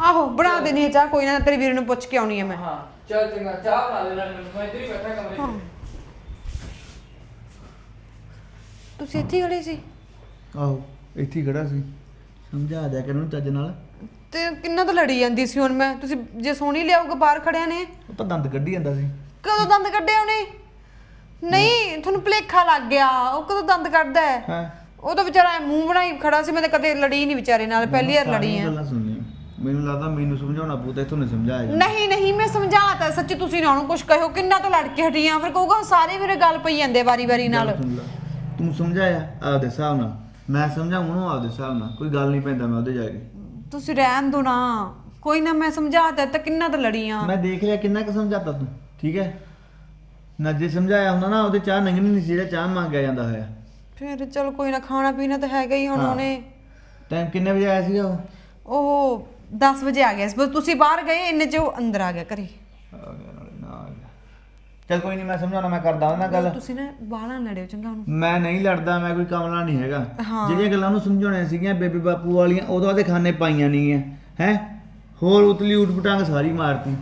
ਆਹੋ ਬਣਾ ਦੇਣੀ ਹੈ ਚਾਹ ਕੋਈ ਨਾ ਤੇਰੇ ਵੀਰ ਨੂੰ ਪੁੱਛ ਕੇ ਆਉਣੀ ਹੈ ਮੈਂ।
ਹਾਂ ਚੱਲ ਚੰਗਾ ਚਾਹ ਬਣਾ ਦੇ ਨਾਲ ਮੈਨੂੰ ਮੈਂ ਇੱਧਰ ਹੀ ਬੈਠਾ ਕਮਰੇ 'ਚ।
ਤੁਸੀਂ ਇੱਥੇ ਹੀ ਖੜੇ ਸੀ?
ਆਹੋ ਇੱਥੇ ਹੀ ਖੜਾ ਸੀ। ਸਮਝਾ ਦਿਆ ਕਰ ਉਹਨੂੰ ਚੱਜ ਨਾਲ।
ਤੇ ਕਿੰਨਾ ਤਾਂ ਲੜੀ ਜਾਂਦੀ ਸੀ ਹੁਣ ਮੈਂ? ਤੁਸੀਂ ਜੇ ਸੋਹਣੀ ਲਿਆਊਗਾ ਬਾਹਰ ਖੜਿਆ ਨੇ।
ਉਹ ਤਾਂ ਦੰਦ ਕੱਢੀ ਜਾਂਦਾ ਸੀ।
ਕਦੋਂ ਦੰਦ ਕੱਢੇ ਉਹਨੇ? ਨਹੀਂ ਤੁਹਾਨੂੰ ਭਲੇਖਾ ਲੱਗ ਗਿਆ। ਉਹ ਕਦੋਂ ਦੰਦ ਕੱਢਦਾ ਹੈ?
ਹਾਂ?
ਉਹ ਤਾਂ ਵਿਚਾਰਾ ਐਂ ਮੂੰਹ ਬਣਾਈ ਖੜਾ ਸੀ ਮੈਂ ਤਾਂ ਕਦੇ ਲੜੀ ਨਹੀਂ ਵਿਚਾਰੇ ਨਾਲ ਪਹਿਲੀ ਵਾਰ ਲੜੀ ਆ।
ਗੱਲਾਂ ਮੈਨੂੰ ਲੱਗਦਾ ਮੈਨੂੰ ਸਮਝਾਉਣਾ ਪਊ ਤੇ ਤੁਹਾਨੂੰ ਸਮਝਾਇਆ
ਨਹੀਂ ਨਹੀਂ ਮੈਂ ਸਮਝਾਤਾ ਸੱਚੀ ਤੁਸੀਂ ਨਾ ਉਹਨੂੰ ਕੁਝ ਕਹਿਓ ਕਿੰਨਾ ਤੋਂ ਲੜ ਕੇ ਹਟੀਆਂ। ਫਿਰ ਕਹੂਗਾ ਸਾਰੇ ਮੇਰੇ ਗੱਲ ਪਈ ਜਾਂਦੇ ਵਾਰੀ ਵਾਰੀ ਨਾਲ।
ਸੁਣ ਲੈ ਤੂੰ ਸਮਝਾਇਆ ਆਪਦੇ ਹਿਸਾਬ ਨਾਲ। ਮੈਂ ਸਮਝਾਉਂ ਉਹਨੂੰ ਆਪਦੇ ਹਿਸਾਬ ਨਾਲ ਕੋਈ ਗੱਲ ਨਹੀਂ ਪੈਂਦਾ ਮੈਂ ਉਹਦੇ ਜਾ ਕੇ।
ਤੁਸੀਂ ਰਹਿਣ ਦੋ ਨਾ ਕੋਈ ਨਾ ਮੈਂ ਸਮਝਾਤਾ ਤਾਂ ਕਿੰਨਾ ਤਾਂ ਲੜੀਆਂ।
ਮੈਂ ਦੇਖ ਲਿਆ ਕਿੰਨਾ ਕੁ ਸਮਝਾਤਾ ਤੂੰ ਠੀਕ ਹੈ? ਨਾ ਜੇ ਸਮਝਾਇਆ ਹੁੰਦਾ ਨਾ ਉਹਦੇ ਚਾਹ ਨੰਗਣੀ ਨਹੀਂ ਸੀ ਜਿਹੜਾ ਚਾਹ ਮੰਗਿਆ ਜਾਂਦਾ ਹੋਇਆ।
ਫਿਰ ਚਲ ਕੋਈ ਨਾ ਖਾਣਾ ਪੀਣਾ ਤਾਂ ਹੈਗਾ ਹੀ ਹੁਣ
ਹਾਂ।
ਉਹਨੇ
ਟਾਈਮ ਕਿੰਨੇ ਵਜੇ ਆਇਆ ਸੀਗਾ ਉਹ?
ਉਹ 10 ਵਜੇ ਆ ਗਿਆ ਸੀ। ਬਸ ਤੁਸੀਂ ਬਾਹਰ ਗਏ ਇੰਨੇ ਚ ਉਹ ਅੰਦਰ ਆ ਗਿਆ ਘਰੇ।
ਆ ਗਿਆ ਨਾਲੇ ਨਾ ਆ ਗਿਆ। ਚੱਲ ਕੋਈ ਨਹੀਂ ਮੈਂ ਸਮਝਾਉਣਾ ਮੈਂ ਕਰਦਾ ਉਹਨਾਂ ਨਾਲ ਗੱਲ।
ਤੁਸੀਂ ਨਾ ਬਾਹਲਾ ਨਾ ਲੜਿਓ ਚੰਗਾ ਉਹਨੂੰ
ਮੈਂ ਨਹੀਂ ਲੜਦਾ ਮੈਂ ਕੋਈ ਕਮਲਾ ਨਹੀਂ ਹੈਗਾ।
ਹਾਂ।
ਜਿਹੜੀਆਂ ਗੱਲਾਂ ਨੂੰ ਸਮਝਾਉਣੀਆਂ ਸੀਗੀਆਂ ਬੇਬੇ ਬਾਪੂ ਵਾਲੀਆਂ ਉਦੋਂ ਉਹਦੇ ਖਾਨੇ ਪਾਈਆਂ ਨਹੀਂ ਹੈ? ਹੈ ਹੋਰ ਉਤਲੀ ਉਟ ਪਟਾਂਗ ਸਾਰੀ ਮਾਰਤੀ।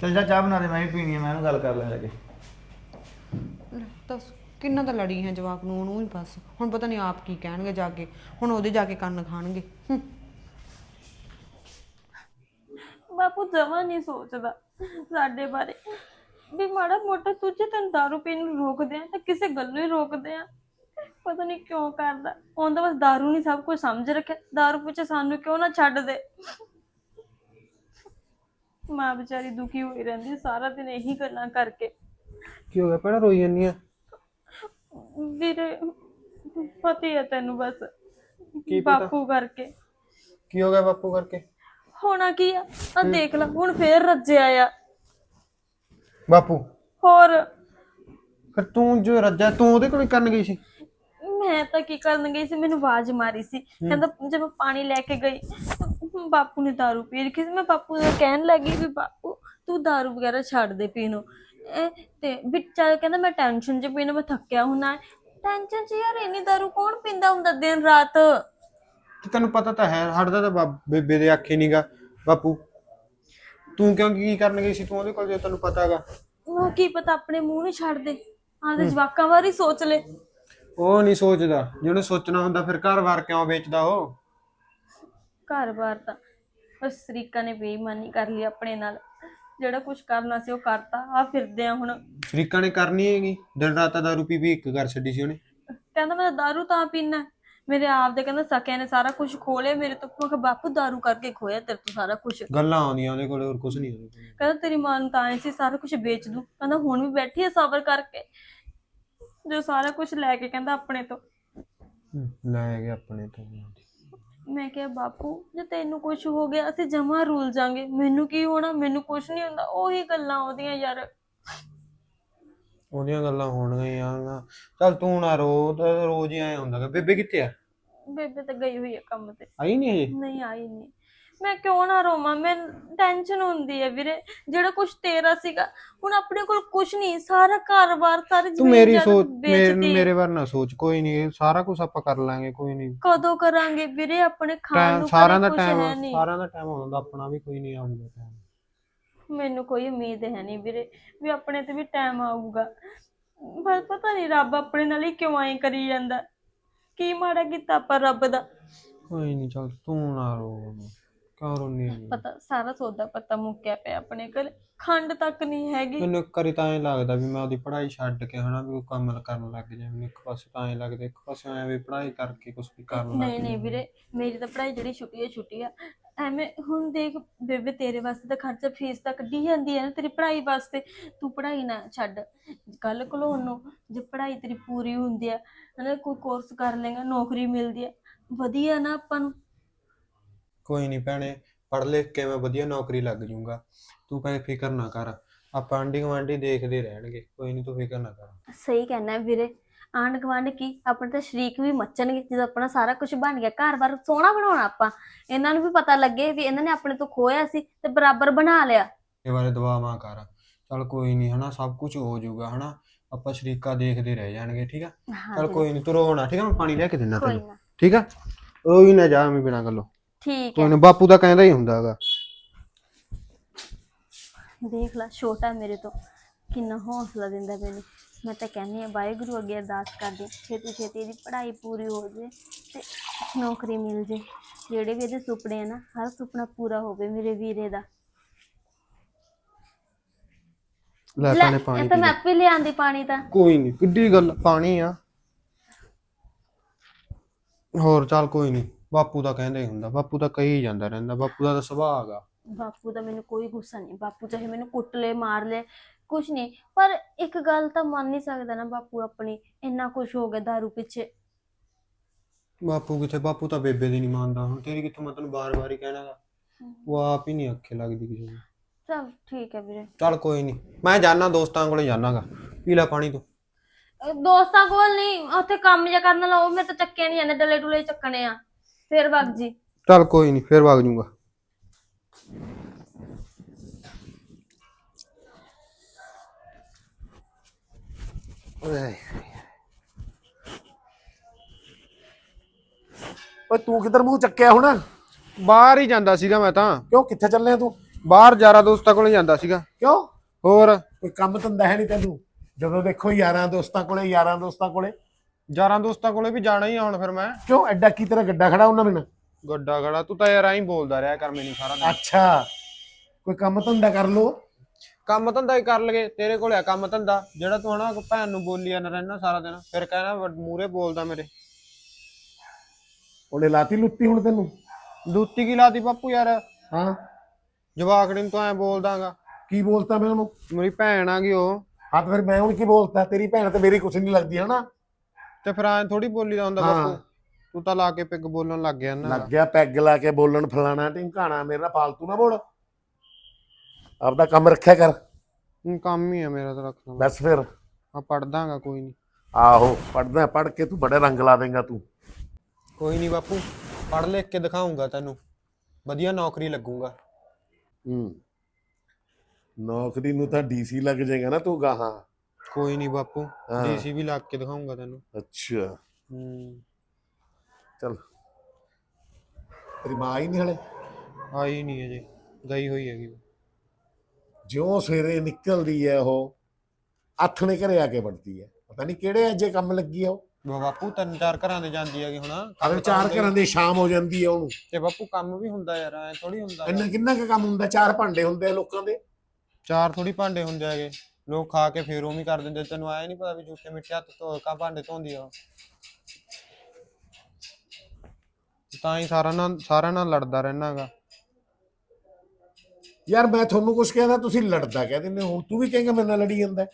ਚੱਲ ਜਾ ਚਾਹ ਬਣਾ ਦੇ ਮੈਂ ਵੀ ਪੀਣੀ ਹੈ ਮੈਂ ਉਹਨੂੰ ਗੱਲ ਕਰ ਲਾਂ ਜਾ ਕੇ।
ਲੈ, ਦੱਸ। ਕਿੰਨਾ ਤਾਂ ਲੜੀ ਹੈ ਜਵਾਕ ਨੂੰ ਉਹਨੂੰ ਹੀ ਬਸ। ਹੁਣ ਪਤਾ ਨਹੀਂ ਆਪ ਕੀ ਕਹਿਣਗੇ ਜਾ ਕੇ। ਹੁਣ ਉਹਦੇ ਜਾ ਕੇ ਕੰਨ ਖਾਣਗੇ। ਹੂੰ।
ਬਾਪੂ ਜਮਾ ਨਹੀਂ ਸੋਚਦਾ ਸਾਡੇ ਬਾਰੇ। ਵੀ ਮਾੜਾ ਮੋਟਾ ਤੁਝੇ ਤੈਨੂੰ ਦਾਰੂ ਪੀਣ ਨੂੰ ਰੋਕਦੇ ਆ ਤਾਂ ਕਿਸੇ ਗੱਲੋਂ ਹੀ ਰੋਕਦੇ ਆ। ਪਤਾ ਨਹੀਂ ਕਿਉਂ ਕਰਦਾ। ਉਹਦਾ ਬਸ ਦਾਰੂ ਨਹੀਂ ਸਭ ਕੁਝ ਸਮਝ ਰੱਖਿਆ। ਦਾਰੂ ਪਿੱਛੇ ਸਾਨੂੰ ਕਿਉਂ ਨਾ ਛੱਡ ਦੇ। ਮਾਂ ਵਿਚਾਰੀ ਦੁਖੀ ਹੋਈ ਰਹਿੰਦੀ ਸਾਰਾ ਦਿਨ ਇਹੀ ਗੱਲਾਂ ਕਰਕੇ।
ਕੀ ਹੋ ਗਿਆ ਪਹਿਲਾਂ ਰੋਈ ਜਾਂਦੀ ਆ?
ਵੀਰੇ ਪਤਾ ਹੀ ਹੈ ਤੈਨੂੰ ਬਸ
ਕੀ ਪਤਾ?
ਬਾਪੂ ਕਰਕੇ
ਕੀ ਹੋ ਗਿਆ ਬਾਪੂ ਕਰਕੇ
ਹੋਣਾ ਕੀ ਆ ਆ ਦੇਖ ਲੈ ਹੁਣ ਫੇਰ ਰੱਜਿਆ ਆ
ਬਾਪੂ
ਹੋਰ
ਫਿਰ ਤੂੰ ਜੋ ਰੱਜਾ ਤੂੰ ਉਹਦੇ ਕੋਲ ਕਰਨ ਗਈ ਸੀ
ਮੈਂ ਤਾਂ ਕੀ ਕਰਨ ਗਈ ਸੀ ਮੈਨੂੰ ਆਵਾਜ਼ ਮਾਰੀ ਸੀ ਕਹਿੰਦਾ ਜਦ ਮੈਂ ਪਾਣੀ ਲੈ ਕੇ ਗਈ ਬਾਪੂ ਨੇ दारू ਪੀ ਰੱਖੀ ਸੀ ਮੈਂ ਬਾਪੂ ਨੂੰ ਕਹਿਣ ਲੱਗੀ ਵੀ ਬਾਪੂ ਤੂੰ दारू ਵਗੈਰਾ ਛੱਡ ਦੇ ਪੀਣੋ ਇਹ ਤੇ ਵਿੱਚ ਕਹਿੰਦਾ ਮੈਂ ਟੈਨਸ਼ਨ 'ਚ ਪੀਣਾ ਮੈਂ ਥੱਕਿਆ ਹੁੰਨਾ ਟੈਨਸ਼ਨ 'ਚ ਯਾਰ ਇੰਨੀ दारू ਕੌਣ ਪੀਂਦਾ ਹੁੰਦਾ ਦਿਨ ਰਾਤ?
ਤੇ ਤੈਨੂੰ ਪਤਾ ਤਾਂ ਹੈ ਹਟਦਾ ਤਾਂ ਬਾ- ਬੇਬੇ ਦੇ ਆਖੇ ਨਹੀਂਗਾ ਬਾਪੂ ਤੂੰ ਕਿਉਂ ਕੀ ਕਰਨ ਗਈ ਸੀ? ਤੂੰ ਉਹਦੇ ਕੋਲ ਜੇ ਤੈਨੂੰ ਪਤਾ ਹੈਗਾ
ਉਹ ਕੀ ਪਤਾ ਆਪਣੇ ਮੂੰਹ ਨਹੀਂ ਛੱਡਦੇ। ਆਪਦੇ ਜਵਾਕਾਂ ਬਾਰੇ ਸੋਚ ਲੈ।
ਉਹ ਨਹੀਂ ਸੋਚਦਾ। ਜਿਹਨੂੰ ਸੋਚਣਾ ਹੁੰਦਾ ਫਿਰ ਘਰ-ਬਾਰ ਕਿਉਂ ਵੇਚਦਾ ਉਹ?
ਘਰ-ਬਾਰ ਤਾਂ ਬਸ ਸਰੀਕਾ ਨੇ ਬੇਈਮਾਨੀ ਕਰ ਲਈ ਆਪਣੇ ਨਾਲ। ਜਿਹੜਾ ਕੁਝ ਕਰਨਾ ਸੀ ਉਹ ਕਰਤਾ ਆ ਫਿਰਦੇ ਆ ਹੁਣ।
ਸ਼ਰੀਕਾ ਨੇ ਕਰਨੀ ਹੈਗੀ ਦਿਨ ਰਾਤ ਦਾ ਦਾਰੂ ਪੀ ਪੀ ਇੱਕ ਕਰ ਛੱਡੀ ਸੀ ਉਹਨੇ।
ਕਹਿੰਦਾ ਮੈਂ ਦਾਰੂ ਤਾਂ ਪੀਣਾ ਮੇਰੇ ਆਪ ਦੇ ਕਹਿੰਦਾ ਸਕਿਆ ਨੇ ਸਾਰਾ ਕੁਝ ਖੋਲੇ ਮੇਰੇ ਤੋਂ ਮੈਂ ਬਾਪੂ ਦਾਰੂ ਕਰਕੇ ਖੋਇਆ ਤੇਰੇ ਤੋਂ ਸਾਰਾ ਕੁਝ
ਗੱਲਾਂ ਆਉਂਦੀਆਂ ਉਹਦੇ ਕੋਲ ਹੋਰ ਕੁਝ ਨਹੀਂ ਉਹਦੇ
ਕਹਿੰਦਾ ਤੇਰੀ ਮਾਂ ਨੂੰ ਤਾਂ ਐ ਸੀ ਸਾਰਾ ਕੁਝ ਵੇਚ ਦੂੰ। ਕਹਿੰਦਾ ਹੁਣ ਵੀ ਬੈਠੀ ਐ ਸਬਰ ਕਰਕੇ। ਜੋ ਸਾਰਾ ਕੁਝ ਲੈ ਕੇ ਕਹਿੰਦਾ ਆਪਣੇ ਤੋਂ।
ਲੈ ਗਿਆ ਆਪਣੇ ਤੋਂ।
ਮੈਂ ਕਿਹਾ ਬਾਪੂ ਜੇ ਤੈਨੂੰ ਕੁਝ ਹੋ ਗਿਆ ਅਸੀਂ ਜਮਾ ਰੁੱਲ ਜਾਾਂਗੇ। ਮੈਨੂੰ ਕੀ ਹੋਣਾ? ਮੈਨੂੰ ਕੁਝ ਨਹੀਂ ਹੁੰਦਾ। ਉਹੀ ਗੱਲਾਂ ਉਹਦੀਆਂ ਯਾਰ।
ਉਹਦੀਆਂ ਗੱਲਾਂ ਹੋਣਗੀਆਂ ਆ ਚੱਲ ਤੂੰ ਨਾ ਰੋ ਤਾਂ ਰੋਜ਼ ਹੀ ਐ ਹੁੰਦਾਗਾ ਬੇਬੇ ਕਿੱਥੇ ਆ?
ਬੇਬੇ ਤਾਂ ਗਈ ਹੋਈ ਹੈ ਕੰਮ ਤੇ।
ਆਈ ਨਹੀਂ
ਨਹੀਂ ਆਈ ਨਹੀਂ ਮੈਂ ਕਿਉਂ ਨਾ ਰੋਵਾਂ? ਮੈਂ ਟੈਨਸ਼ਨ ਹੁੰਦੀ ਹੈ ਵੀਰੇ। ਜਿਹੜਾ ਕੁਝ ਤੇਰਾ ਸੀਗਾ ਹੁਣ ਆਪਣੇ ਕੋਲ ਕੁਝ ਨਹੀਂ ਸਾਰਾ ਘਰ-ਬਾਰ ਸਾਰੀ
ਤੂੰ
ਜ਼ਮੀਨ
ਮੇਰੀ
ਜਾਇਦਾਦ
ਸੋਚ ਮੇਰੇ
ਵੇਚਤੀ।
ਮੇਰੇ ਬਾਰੇ ਨਾ ਸੋਚ ਕੋਈ ਨਹੀਂ ਸਾਰਾ ਕੁਝ ਆਪਾਂ ਕਰ ਲਾਂਗੇ ਕੋਈ ਨਹੀਂ।
ਕਦੋਂ ਕਰਾਂਗੇ ਵੀਰੇ? ਆਪਣੇ ਖਾਣ
ਟਾਈਮ
ਨੂੰ
ਸਾਰਿਆਂ ਦਾ ਟਾਈਮ ਸਾਰਿਆਂ ਦਾ ਟਾਈਮ ਆਉਂਦਾ ਆਪਣਾ ਵੀ ਕੋਈ ਨਹੀਂ ਆਉਂਦਾ ਟਾਈਮ।
ਮੈਨੂੰ ਕੋਈ ਉਮੀਦ ਹੈ ਨਹੀਂ ਵੀਰੇ ਵੀ ਆਪਣੇ ਤੇ ਵੀ ਟਾਈਮ ਆਊਗਾ। ਪਰ ਪਤਾ ਨਹੀਂ ਰੱਬ ਆਪਣੇ ਨਾਲ ਹੀ ਕਿਉਂ ਐਂ ਕਰੀ ਜਾਂਦਾ? ਕੀ ਮਾੜਾ ਕੀਤਾ ਆਪਾਂ ਰੱਬ ਦਾ?
ਕੋਈ ਨਹੀਂ ਚੱਲ ਤੂੰ ਨਾ ਰੋ। ਕਿਉਂ?
ਪਤਾ ਸਾਰਾ ਸੌਦਾ ਪਤਾ ਮੁੱਕਿਆ ਪਿਆ ਆਪਣੇ ਕੋਲ ਖੰਡ ਤੱਕ ਨਹੀਂ ਹੈਗੀ।
ਮੈਨੂੰ ਇੱਕ ਵਾਰੀ ਤਾਂ ਐਂ ਲੱਗਦਾ ਵੀ ਮੈਂ ਉਹਦੀ ਪੜ੍ਹਾਈ ਛੱਡ ਕੇ ਹਨਾ ਵੀ ਕੋਈ ਕੰਮ ਕਰਨ ਲੱਗ ਜਾ ਮੈਨੂੰ ਇੱਕ ਪਾਸੇ ਤਾਂ ਐਂ ਲੱਗਦਾ ਇੱਕ ਪਾਸੇ ਐਂ ਵੀ ਪੜ੍ਹਾਈ ਕਰਕੇ ਕੁਝ ਵੀ ਕਰਨ ਲੱਗ
ਨਹੀਂ ਨਹੀਂ। ਵੀਰੇ ਮੇਰੀ ਤਾਂ ਪੜ੍ਹਾਈ ਜਿਹੜੀ ਛੁੱਟੀ ਹੈ ਛੁੱਟੀ ਆ। ਐਵੇਂ ਹੁਣ ਦੇਖ ਬੇਬੇ ਤੇਰੇ ਵਾਸਤੇ ਤਾਂ ਖਰਚਾ ਫੀਸ ਤਾਂ ਕੱਢੀ ਜਾਂਦੀ ਹੈ ਨਾ ਤੇਰੀ ਪੜ੍ਹਾਈ ਵਾਸਤੇ। ਤੂੰ ਪੜ੍ਹਾਈ ਨਾ ਛੱਡ। ਕੱਲ ਕੋਲੋਂ ਨੂੰ ਜੇ ਪੜ੍ਹਾਈ ਤੇਰੀ ਪੂਰੀ ਹੁੰਦੀ ਆ ਹਨਾ ਕੋਈ ਕੋਰਸ ਕਰ ਲੇਗਾ ਨੌਕਰੀ ਮਿਲਦੀ ਆ। ਵਧੀਆ ਨਾ ਆਪਾਂ ਨੂੰ।
ਕੋਈ ਨਹੀਂ ਭੈਣੇ ਪੜ੍ਹ ਲਿਖ ਕੇ ਮੈਂ ਵਧੀਆ ਨੌਕਰੀ ਲੱਗ ਜਾਊਂਗਾ ਤੂੰ ਕਦੇ ਫਿਕਰ ਨਾ ਕਰ ਆਪਾਂ ਆਂਢੀ ਗੁਆਂਢੀ ਦੇਖਦੇ ਰਹਿਣਗੇ ਕੋਈ ਨਹੀਂ ਤੂੰ ਫਿਕਰ ਨਾ ਕਰ।
ਸਹੀ ਕਹਿਣਾ ਵੀਰੇ ਆਂਢ ਗੁਆਂਢ ਕੀ ਆਪਣੇ ਤਾਂ ਸ਼ਰੀਕ ਵੀ ਮੱਚਣਗੇ ਜਦੋਂ ਆਪਣਾ ਸਾਰਾ ਕੁਝ ਬਣ ਗਿਆ ਘਰ-ਬਾਰ ਸੋਹਣਾ ਬਣਾਉਣਾ ਆਪਾਂ। ਇਹਨਾਂ ਨੂੰ ਵੀ ਪਤਾ ਲੱਗੇ ਵੀ ਇਹਨਾਂ ਨੇ ਆਪਣੇ ਤੋਂ ਖੋਇਆ ਸੀ ਤੇ ਬਰਾਬਰ ਬਣਾ ਲਿਆ।
ਇਹ ਬਾਰੇ ਦਵਾ ਨਾ ਕਰ। ਚੱਲ ਕੋਈ ਨਹੀਂ ਹਨਾ ਸਭ ਕੁਝ ਹੋ ਜਾਊਗਾ ਹਨਾ ਆਪਾਂ ਸ਼ਰੀਕਾ ਦੇਖਦੇ ਰਹਿ ਜਾਣਗੇ ਠੀਕ ਆ? ਚੱਲ ਕੋਈ ਨਹੀਂ ਤੂੰ ਰੋ ਨਾ ਠੀਕ ਆ? ਮੈਂ ਪਾਣੀ ਲੈ ਕੇ ਦਿੰਦਾ ਤੈਨੂੰ ਠੀਕ ਆ? ਰੋਈ ਨਾ ਜਾ ਮੈਂ ਬਿਨਾਂ ਗੱਲੋਂ।
ਠੀਕ
ਕੋਈ
ਹੈ।
ਨਾ ਬਾਪੂ ਤਾਂ ਕਹਿੰਦਾ ਹੀ ਹੁੰਦਾ ਹੈਗਾ।
ਦੇਖ ਲੈ ਛੋਟਾ ਮੇਰੇ ਤੋਂ। ਕਿੰਨਾ ਹੌਸਲਾ ਦਿੰਦਾ ਮੈਨੂੰ। ਮੈਂ ਤਾਂ ਕਹਿੰਦੀ ਆ ਵਾਹਿਗੁਰੂ ਅੱਗੇ ਅਰਦਾਸ ਕਰਦੀ ਹਾਂ। ਛੇਤੀ ਛੇਤੀ ਇਹਦੀ ਪੜ੍ਹਾਈ ਪੂਰੀ ਹੋ ਜੇ ਤੇ ਨੌਕਰੀ ਮਿਲ ਜੇ ਜਿਹੜੇ ਵੀ ਇਹਦੇ ਸੁਪਨੇ ਆ ਨਾ ਹਰ ਸੁਪਨਾ ਪੂਰਾ ਹੋਵੇ ਮੇਰੇ ਵੀਰੇ ਦਾ।
ਲੈ
ਲੈ
ਪਾਣੀ
ਇਹ
ਪਾਣੀ
ਤਾਂ
ਪੀ
ਮੈਂ
ਲੈ।
ਆਪੇ ਲਿਆਂਦੀ ਪਾਣੀ ਤਾਂ।
ਕੋਈ ਨਹੀਂ ਕਿੱਡੀ ਗੱਲ ਪਾਣੀ ਆ। ਹੋਰ ਚੱਲ ਕੋਈ ਨਹੀਂ। ਬਾਪੂ ਤਾਂ ਕਹਿੰਦਾ ਹੁੰਦਾ ਬਾਪੂ ਤਾਂ ਕਹੀ ਜਾਂਦਾ ਰਹਿੰਦਾ ਬਾਪੂ ਦਾ ਤਾਂ ਸੁਭਾਅ ਹੈਗਾ
ਬਾਪੂ ਦਾ ਮੈਨੂੰ ਕੋਈ ਗੁੱਸਾ ਨਹੀਂ ਬਾਪੂ ਚਾਹੇ ਮੈਨੂੰ ਕੁੱਟ ਲੇ ਮਾਰ ਲੇ ਕੁਛ ਨਹੀਂ। ਪਰ ਇੱਕ ਗੱਲ ਤਾਂ ਮੰਨ ਨਹੀਂ ਸਕਦਾ ਨਾ ਬਾਪੂ ਆਪਣੀ ਇੰਨਾ ਕੁਛ ਹੋ ਗਿਆ दारू ਪਿੱਛੇ।
ਬਾਪੂ ਕਿੱਥੇ ਬਾਪੂ ਤਾਂ ਬੇਬੇ ਦੀ ਨਹੀਂ ਮੰਨਦਾ ਹੁਣ ਤੇਰੀ ਕਿੱਥੋਂ ਮੈਂ ਤੈਨੂੰ ਬਾਰ-ਬਾਰ ਹੀ ਕਹਿਣਾ ਗਾ। ਉਹ ਆਪ ਹੀ ਨਹੀਂ ਅੱਖੇ ਲੱਗਦੀ ਕਿਸੇ ਨੂੰ।
ਚਲ ਠੀਕ ਹੈ ਵੀਰੇ।
ਚੱਲ ਕੋਈ ਨਹੀਂ ਮੈਂ ਜਾਣਾ ਦੋਸਤਾਂ ਕੋਲੇ ਜਾਣਾਗਾ ਪੀ ਲੈ ਪਾਣੀ ਤੂੰ।
ਅਹ ਦੋਸਤਾਂ ਕੋਲ ਨਹੀਂ ਉੱਥੇ ਕੰਮ ਜਿਹਾ ਕਰਨ ਉਹ ਮੇਰੇ ਤੋਂ ਚੱਕਿਆ ਨਹੀਂ ਜਾਂਦੇ ਡਲੇ ਡੁਲੇ ਚੱਕਣੇ ਆ। ਫੇਰ ਵਗ ਜੀ।
ਚੱਲ ਕੋਈ ਨਹੀਂ ਫੇਰ ਵਗ ਜੂੰਗਾ।
ਓਏ। ਤੂੰ ਕਿੱਧਰ ਮੂੰਹ ਚੱਕਿਆ ਹੁਣ?
ਬਾਹਰ ਹੀ ਜਾਂਦਾ ਸੀਗਾ ਮੈਂ ਤਾਂ।
ਕਿਉਂ ਕਿੱਥੇ ਚੱਲਿਆ ਤੂੰ?
ਬਾਹਰ ਯਾਰਾਂ ਦੋਸਤਾਂ ਕੋਲੇ ਜਾਂਦਾ ਸੀਗਾ।
ਕਿਉਂ?
ਹੋਰ?
ਕੋਈ ਕੰਮ ਧੰਦਾ ਹੈ ਨਹੀਂ ਤੈਨੂੰ? ਜਦੋਂ ਦੇਖੋ ਯਾਰਾਂ ਦੋਸਤਾਂ ਕੋਲੇ ਯਾਰਾਂ ਦੋਸਤਾਂ ਕੋਲੇ।
ਯਾਰਾਂ ਦੋਸਤਾਂ ਕੋਲੇ ਵੀ ਜਾਣਾ ਹੀ ਆ ਹੁਣ ਫਿਰ ਮੈਂ।
ਕਿਉਂ? ਐਡਾ ਕੀ ਤੇਰਾ ਗੱਡਾ ਖੜਾ ਉਹਨਾਂ ਬਿਨਾਂ
ਗੱਡਾ ਗੜਾ ਤੂੰ ਤਾਂ ਯਾਰ ਐਂ ਬੋਲਦਾ ਰਿਹਾ ਕਰ ਮੈਨੂੰ ਸਾਰਾ ਦਿਨ।
ਅੱਛਾ। ਕੋਈ ਕੰਮ ਧੰਦਾ ਕਰ ਲੋ
ਕੰਮ ਧੰਦਾ ਹੀ ਕਰ ਲਗੇ ਤੇਰੇ ਕੋਲ ਆ ਕੰਮ ਧੰਦਾ। ਜਿਹੜਾ ਤੂੰ ਹਨਾ ਭੈਣ ਨੂੰ ਬੋਲੀ ਜਾਂਦਾ ਰਹਿਣਾ ਸਾਰਾ ਦਿਨ ਫਿਰ ਕਹਿਣਾ ਮੂਰੇ ਬੋਲਦਾ ਮੇਰੇ।
ਉਹਨੇ ਲਾਤੀ ਲੁੱਤੀ ਹੁਣ ਤੈਨੂੰ?
ਦੂਤੀ ਕੀ ਲਾਤੀ ਬਾਪੂ ਯਾਰ?
ਹਾਂ।
ਜਵਾਕੜੀ ਨੂੰ ਤਾਂ ਐ ਬੋਲਦਾਗਾ।
ਕੀ ਬੋਲਤਾ ਮੈਂ ਉਹਨੂੰ?
ਮੇਰੀ ਭੈਣ ਆ ਗਈ ਉਹ।
ਹਾਂ ਤੇ ਫਿਰ ਮੈਂ ਹੁਣ ਕੀ ਬੋਲਤਾ? ਤੇਰੀ ਭੈਣ ਤੇ ਮੇਰੀ ਕੁਛ ਨਹੀਂ ਲੱਗਦੀ ਹਨਾ?
ਤੇ ਫਿਰ ਐ ਥੋੜੀ ਬੋਲੀ ਦਾ ਹੁੰਦਾ
ਹਾਂ।
ਬਾਪੂ ਤੂੰ ਤਾਂ ਲਾ ਕੇ ਪਿੱਗ ਬੋਲਣ ਲੱਗ ਗਿਆ ਨਾ।
ਲੱਗ ਗਿਆ ਪੈਗ ਲਾ ਕੇ ਬੋਲਣ ਫਲਾਣਾ ਢਿੰਕਾਣਾ ਮੇਰੇ ਨਾਲ ਫਾਲਤੂ ਨਾ ਬੋਲ। ਆਪਦਾ ਕੰਮ ਰੱਖਿਆ ਕਰ।
ਹੁਣ ਕੰਮ ਹੀ ਆ ਮੇਰਾ ਤਾਂ ਰੱਖਣਾ।
ਬਸ ਫਿਰ।
ਆ ਪੜਦਾਗਾ ਕੋਈ ਨਹੀਂ
ਆਹੋ ਪੜਦਾ ਪੜ ਕੇ ਤੂੰ ਬੜੇ ਰੰਗ ਲਾ ਦੇਂਗਾ ਤੂੰ।
ਕੋਈ ਨਹੀਂ ਬਾਪੂ ਪੜ ਲਿਖ ਕੇ ਦਿਖਾਉਂਗਾ ਤੈਨੂੰ। ਵਧੀਆ ਨੌਕਰੀ ਲੱਗੂਗਾ।
ਹੂੰ। ਨੌਕਰੀ ਨੂੰ ਤਾਂ ਡੀਸੀ ਲੱਗ ਜਾਏਗਾ ਨਾ ਤੂੰ ਗਾਹਾਂ।
ਕੋਈ ਨਹੀਂ ਬਾਪੂ
ਹਾਂ।
ਡੀਸੀ ਵੀ ਲੱਗ ਕੇ ਦਿਖਾਉਂਗਾ ਤੈਨੂੰ।
ਅੱਛਾ।
ਹੂੰ।
ਚਲ। ਤੇਰੀ ਮਾਂ ਹੀ ਨਹੀਂ ਹਲੇ?
ਆਈ ਨਹੀਂ ਅਜੇ ਗਈ ਹੋਈ ਹੈਗੀ।
ਜਿਉਂ ਸਵੇਰੇ ਨਿਕਲਦੀ ਹੈ ਉਹ ਆਥਣੇ ਘਰੇ ਆ ਕੇ ਵੜਦੀ ਹੈ ਪਤਾ ਨਹੀਂ ਕਿਹੜੇ ਅਜੇ ਕੰਮ ਲੱਗੀ ਆ ਉਹ।
ਬਾ- ਬਾਪੂ ਤਿੰਨ ਚਾਰ ਘਰਾਂ ਦੇ ਜਾਂਦੀ ਹੈਗੀ ਹੁਣ।
ਅਗਰ ਚਾਰ ਘਰਾਂ ਦੀ ਸ਼ਾਮ ਹੋ ਜਾਂਦੀ ਹੈ ਉਹਨੂੰ।
ਤੇ ਬਾਪੂ ਕੰਮ ਵੀ ਹੁੰਦਾ ਯਾਰ ਐ ਥੋੜੀ ਹੁੰਦਾ।
ਇੰਨਾ ਕਿੰਨਾ ਕੁ ਕੰਮ ਹੁੰਦਾ? ਚਾਰ ਭਾਂਡੇ ਹੁੰਦੇ ਆ ਲੋਕਾਂ ਦੇ।
ਚਾਰ ਥੋੜੀ ਭਾਂਡੇ ਹੁੰਦੇ ਹੈਗੇ। ਲੋਕ ਖਾ ਕੇ ਫੇਰ ਉਹ ਵੀ ਕਰ ਦਿੰਦੇ ਤੈਨੂੰ ਆਇਆ ਨਹੀਂ ਪਤਾ ਵੀ ਝੂਠੇ ਮਿੱਠੇ ਹੱਥ ਧੋ ਕਾ ਭਾਂਡੇ ਧੋਂਦੀ ਆ ਉਹ। ਤਾਂ ਹੀ ਸਾਰਾ ਨਾਲ ਸਾਰਿਆਂ ਨਾਲ ਲੜਦਾ ਰਹਿਣਾਗਾ
ਯਾਰ ਮੈਂ ਤੁਹਾਨੂੰ ਕੁਝ ਕਹਿੰਦਾ ਤੁਸੀਂ ਲੜਦਾ ਕਹਿ ਦਿੰਦੇ ਹੋ। ਹੁਣ ਤੂੰ ਵੀ ਕਹੇਂਗਾ ਮੇਰੇ ਨਾਲ ਲੜੀ ਜਾਂਦਾ ਹੈ।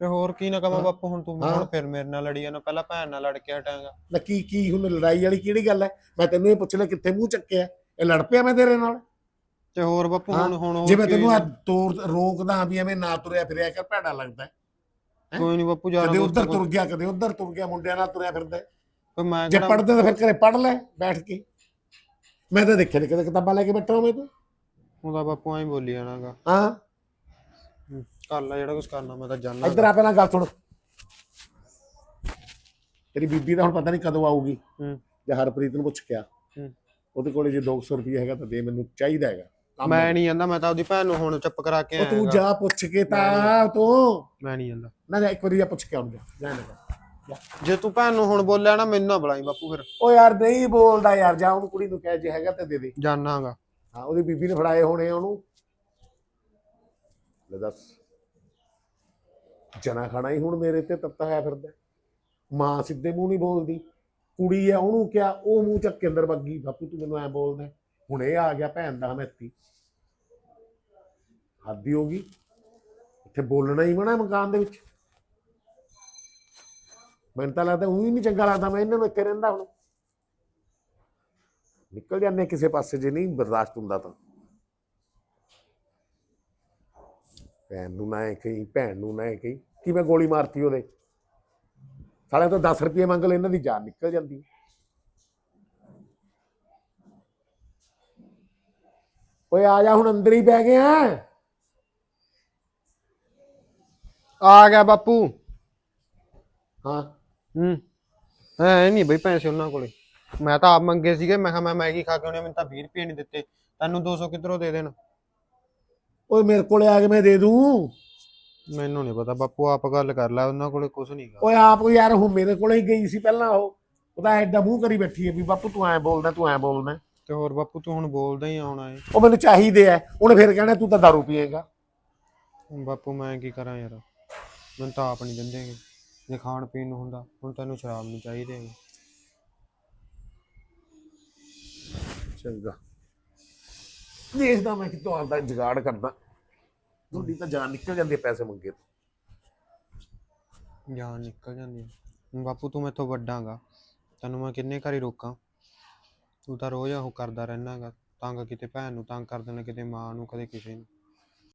ਤੇ ਹੋਰ ਕੀ ਨਾ ਕਵਾਂ ਬਾਪੂ ਹੁਣ ਤੂੰ। ਹੁਣ ਫਿਰ ਮੇਰੇ ਨਾਲ ਲੜੀ ਜਾਂਦਾ ਪਹਿਲਾਂ ਭੈਣ ਨਾਲ ਲੜ ਕੇ ਹਟਾਂਗਾ
ਲੈ ਕੀ ਕੀ ਹੁਣ ਲੜਾਈ ਵਾਲੀ ਕਿਹੜੀ ਗੱਲ ਹੈ ਮੈਂ ਤੈਨੂੰ ਇਹ ਪੁੱਛ ਲਿਆ ਕਿੱਥੇ ਮੂੰਹ ਚੱਕਿਆ ਇਹ ਲੜ ਪਿਆ ਮੈਂ ਤੇਰੇ ਨਾਲ
ਤੇ ਹੋਰ ਬਾਪੂ ਹੁਣ ਹੁਣ ਹੋਰ
ਜੇ ਮੈਂ
ਕੀ
ਤੈਨੂੰ ਆ? ਤੋਰ ਰੋਕਦਾ ਵੀ ਐਵੇਂ ਨਾ ਤੁਰਿਆ ਫਿਰਿਆ ਕਰ ਭੈੜਾ ਲੱਗਦਾ ਹੈ।
ਕੋਈ ਨਹੀਂ ਬਾਪੂ ਯਾਰ
ਕਦੇ ਉੱਧਰ ਤੁਰ ਗਿਆ ਕਦੇ ਉੱਧਰ ਤੁਰ ਗਿਆ ਮੁੰਡਿਆਂ ਨਾਲ ਤੁਰਿਆ ਫਿਰਦਾ ਹੈ।
ਮੈਂ
ਜੇ
ਕਿਹੜਾ
ਪੜਦਾ ਤਾਂ ਫਿਰ ਘਰੇ ਪੜ ਲੈ ਬੈਠ ਕੇ। ਮੈਂ ਤਾਂ ਦੇਖਿਆ ਨਹੀਂ ਕਦੇ ਕਿਤਾਬਾਂ ਲੈ ਕੇ ਬੈਠਾ ਹੋਵੇਂ ਤੂੰ।
ਉਹਦਾ ਬਾਪੂ ਐਂ ਬੋਲੀ ਜਾਣਾਗਾ।
ਹਾਂ।
ਕਰ ਲੈ ਜਿਹੜਾ ਕੁਝ ਕਰਨਾ ਮੈਂ ਤਾਂ ਜਾਣਾ
ਇੱਧਰ ਆ ਪਹਿਲਾਂ ਗੱਲ ਸੁਣ। ਤੇਰੀ ਬੀਬੀ ਦਾ ਹੁਣ ਪਤਾ ਨਹੀਂ ਕਦੋਂ ਆਊਗੀ।
ਹੂੰ।
ਜੇ ਹਰਪ੍ਰੀਤ ਨੂੰ ਪੁੱਛ ਗਿਆ
ਹੂੰ।
ਉਹਦੇ ਕੋਲੇ ਜੇ 200 ਰੁਪਏ ਹੈਗਾ ਤਾਂ ਦੇ ਮੈਨੂੰ ਚਾਹੀਦਾ ਹੈਗਾ। ਕੰਮ
ਮੈਂ ਨਹੀਂ ਜਾਂਦਾ ਮੈਂ ਤਾਂ ਉਹਦੀ ਭੈਣ ਨੂੰ ਹੁਣ ਚੁੱਪ ਕਰਾ ਕੇ
ਉਹ ਤੂੰ
ਆਇਆਗਾ
ਜਾ ਪੁੱਛ ਕੇ ਤਾਂ ਤੂੰ।
ਮੈਂ ਨਹੀਂ ਜਾਂਦਾ।
ਨਾ ਜਾ ਇੱਕ ਵਾਰੀ ਜਾ ਪੁੱਛ ਕੇ ਆਉਂ ਜਾ ਜਾ ਨਾ। ਜਾ।
ਜੇ ਤੂੰ ਭੈਣ ਨੂੰ ਹੁਣ ਬੋਲਿਆ ਨਾ ਮੈਨੂੰ ਨਾ ਬੁਲਾਈ ਬਾਪੂ ਫਿਰ।
ਉਹ ਯਾਰ ਨਹੀਂ ਬੋਲਦਾ ਯਾਰ ਜਾ ਉਹਨੂੰ ਕੁੜੀ ਨੂੰ ਕਹਿ ਜੇ ਹੈਗਾ ਤੇ ਦੇ ਦੇ
ਜਾਣਾਗਾ
ਹਾਂ ਉਹਦੀ ਬੀਬੀ ਨੇ ਫੜਾਏ ਹੋਣੇ ਉਹਨੂੰ। ਲੈ ਦੱਸ। ਜਨਾ ਖਾਣਾ ਹੀ ਹੁਣ ਮੇਰੇ ਤੇ ਤੱਤਾ ਹੋਇਆ ਫਿਰਦਾ। ਮਾਂ ਸਿੱਧੇ ਮੂੰਹ ਨਹੀਂ ਬੋਲਦੀ। ਕੁੜੀ ਆ ਉਹਨੂੰ ਕਿਹਾ ਉਹ ਮੂੰਹ ਚੱਕ ਕੇ ਅੰਦਰ ਵੱਗੀ ਬਾਪੂ ਤੂੰ ਮੈਨੂੰ ਐ ਬੋਲਦਾ। ਹੁਣ ਇਹ ਆ ਗਿਆ ਭੈਣ ਦਾ ਹਮੈਤੀ। ਹੱਦੀ ਹੋ ਗਈ। ਇੱਥੇ ਬੋਲਣਾ ਹੀ ਮਣਾ ਮਕਾਨ ਦੇ ਵਿੱਚ। ਮੈਨੂੰ ਤਾਂ ਲੱਗਦਾ ਉਹੀ ਨਹੀਂ ਚੰਗਾ ਲੱਗਦਾ, ਮੈਂ ਇਹਨਾਂ ਨੂੰ ਇੱਥੇ ਰਹਿੰਦਾ ਹੁਣ। ਨਿਕਲ ਜਾਂਦੇ ਕਿਸੇ ਪਾਸੇ, ਜੇ ਨਹੀਂ ਬਰਦਾਸ਼ਤ ਹੁੰਦਾ ਤਾਂ। ਭੈਣ ਨੂੰ ਨਾ ਕਹੀ, ਭੈਣ ਨੂੰ ਨਾ ਕਹੀ। ਕਿਵੇਂ ਗੋਲੀ ਮਾਰਤੀ ਉਹਦੇ? ਸਾਲੇ ਤੋਂ 10 ਰੁਪਏ ਮੰਗ ਲੈ ਇਹਨਾਂ ਦੀ ਜਾਨ ਨਿਕਲ ਜਾਂਦੀ। ਓਏ ਆ ਜਾ ਹੁਣ ਅੰਦਰ ਹੀ ਬਹਿ ਗਿਆ।
ਆ ਗਿਆ ਬਾਪੂ।
ਹਾਂ।
ਹੂੰ। ਐ ਨਹੀਂ ਬਈ ਪੈਸੇ ਉਹਨਾਂ ਕੋਲੇ। ਮੈਂ ਤਾਂ ਆਪ ਮੰਗੇ ਸੀਗੇ ਮੈਂ ਕਿਹਾ ਮੈਂ ਮੈਗੀ ਖਾ ਕੇ ਆਉਣੀ ਆ, ਮੈਨੂੰ ਤਾਂ 20 ਰੁਪਏ ਨਹੀਂ ਦਿੱਤੇ। ਤੈਨੂੰ 200 ਕਿੱਧਰੋਂ ਦੇ ਦੇਣ?
ਓਏ ਮੇਰੇ ਕੋਲੇ ਆ ਕੇ ਮੈਂ ਦੇ ਦੂੰ।
ਮੈਨੂੰ ਨਹੀਂ ਪਤਾ ਬਾਪੂ ਆਪ ਗੱਲ ਕਰ ਲੈ ਉਹਨਾਂ ਕੋਲੇ ਕੁਝ ਨਹੀਂਗਾ
ਓਏ ਆਪ ਯਾਰ ਉਹ ਮੇਰੇ ਕੋਲੇ ਹੀ ਗਈ ਸੀ ਪਹਿਲਾਂ ਉਹ। ਉਹਦਾ ਐਡਾ ਮੂੰਹ ਕਰੀ ਬੈਠੀ ਹੈ ਵੀ ਬਾਪੂ ਤੂੰ ਐ ਬੋਲਦਾ ਤੂੰ ਐ ਬੋਲਦਾ।
ਤੇ ਹੋਰ ਬਾਪੂ ਤੂੰ ਹੁਣ ਬੋਲਦਾ ਹੀ ਆਉਣਾ ਏ।
ਉਹ ਮੈਨੂੰ ਚਾਹੀਦੇ ਐ ਉਹਨੇ ਫਿਰ ਕਹਿਣਾ ਤੂੰ ਤਾਂ ਦਾਰੂ ਪੀਏਗਾ।
ਹੁਣ ਬਾਪੂ ਮੈਂ ਕੀ ਕਰਾਂ ਯਾਰ? ਮੈਨੂੰ ਤਾਂ ਆਪ ਨਹੀਂ ਦਿੰਦੇਗੇ ਜੇ ਖਾਣ ਪੀਣ ਨੂੰ ਹੁੰਦਾ ਹੁਣ ਤੈਨੂੰ ਸ਼ਰਾਬ ਨਹੀਂ ਚਾਹੀਦੀ ਹੈਗੀ।
ਚੰਗਾ। ਦੇਖਦਾ ਮੈਂ ਕਿਤੋਂ ਆਉਂਦਾ ਜੁਗਾੜ ਕਰਦਾ? ਤੁਹਾਡੀ ਤਾਂ ਜਾਨ ਨਿਕਲ ਜਾਂਦੀ ਹੈ ਪੈਸੇ ਮੰਗੇ ਤੋਂ।
ਜਾਨ ਨਿਕਲ ਜਾਂਦੀ ਹੈ। ਹੁਣ ਬਾਪੂ ਤੂੰ ਮੈਥੋਂ ਵੱਡਾਂਗਾ ਤੈਨੂੰ ਮੈਂ ਕਿੰਨੇ ਘਰੀ ਰੋਕਾਂ? ਤੂੰ ਤਾਂ ਰੋਜ਼ ਉਹ ਕਰਦਾ ਰਹਿਣਾਗਾ ਤੰਗ ਕਿਤੇ ਭੈਣ ਨੂੰ ਤੰਗ ਕਰ ਦੇਣਾ ਕਿਤੇ ਮਾਂ ਨੂੰ, ਕਦੇ ਕਿਸੇ ਨੂੰ।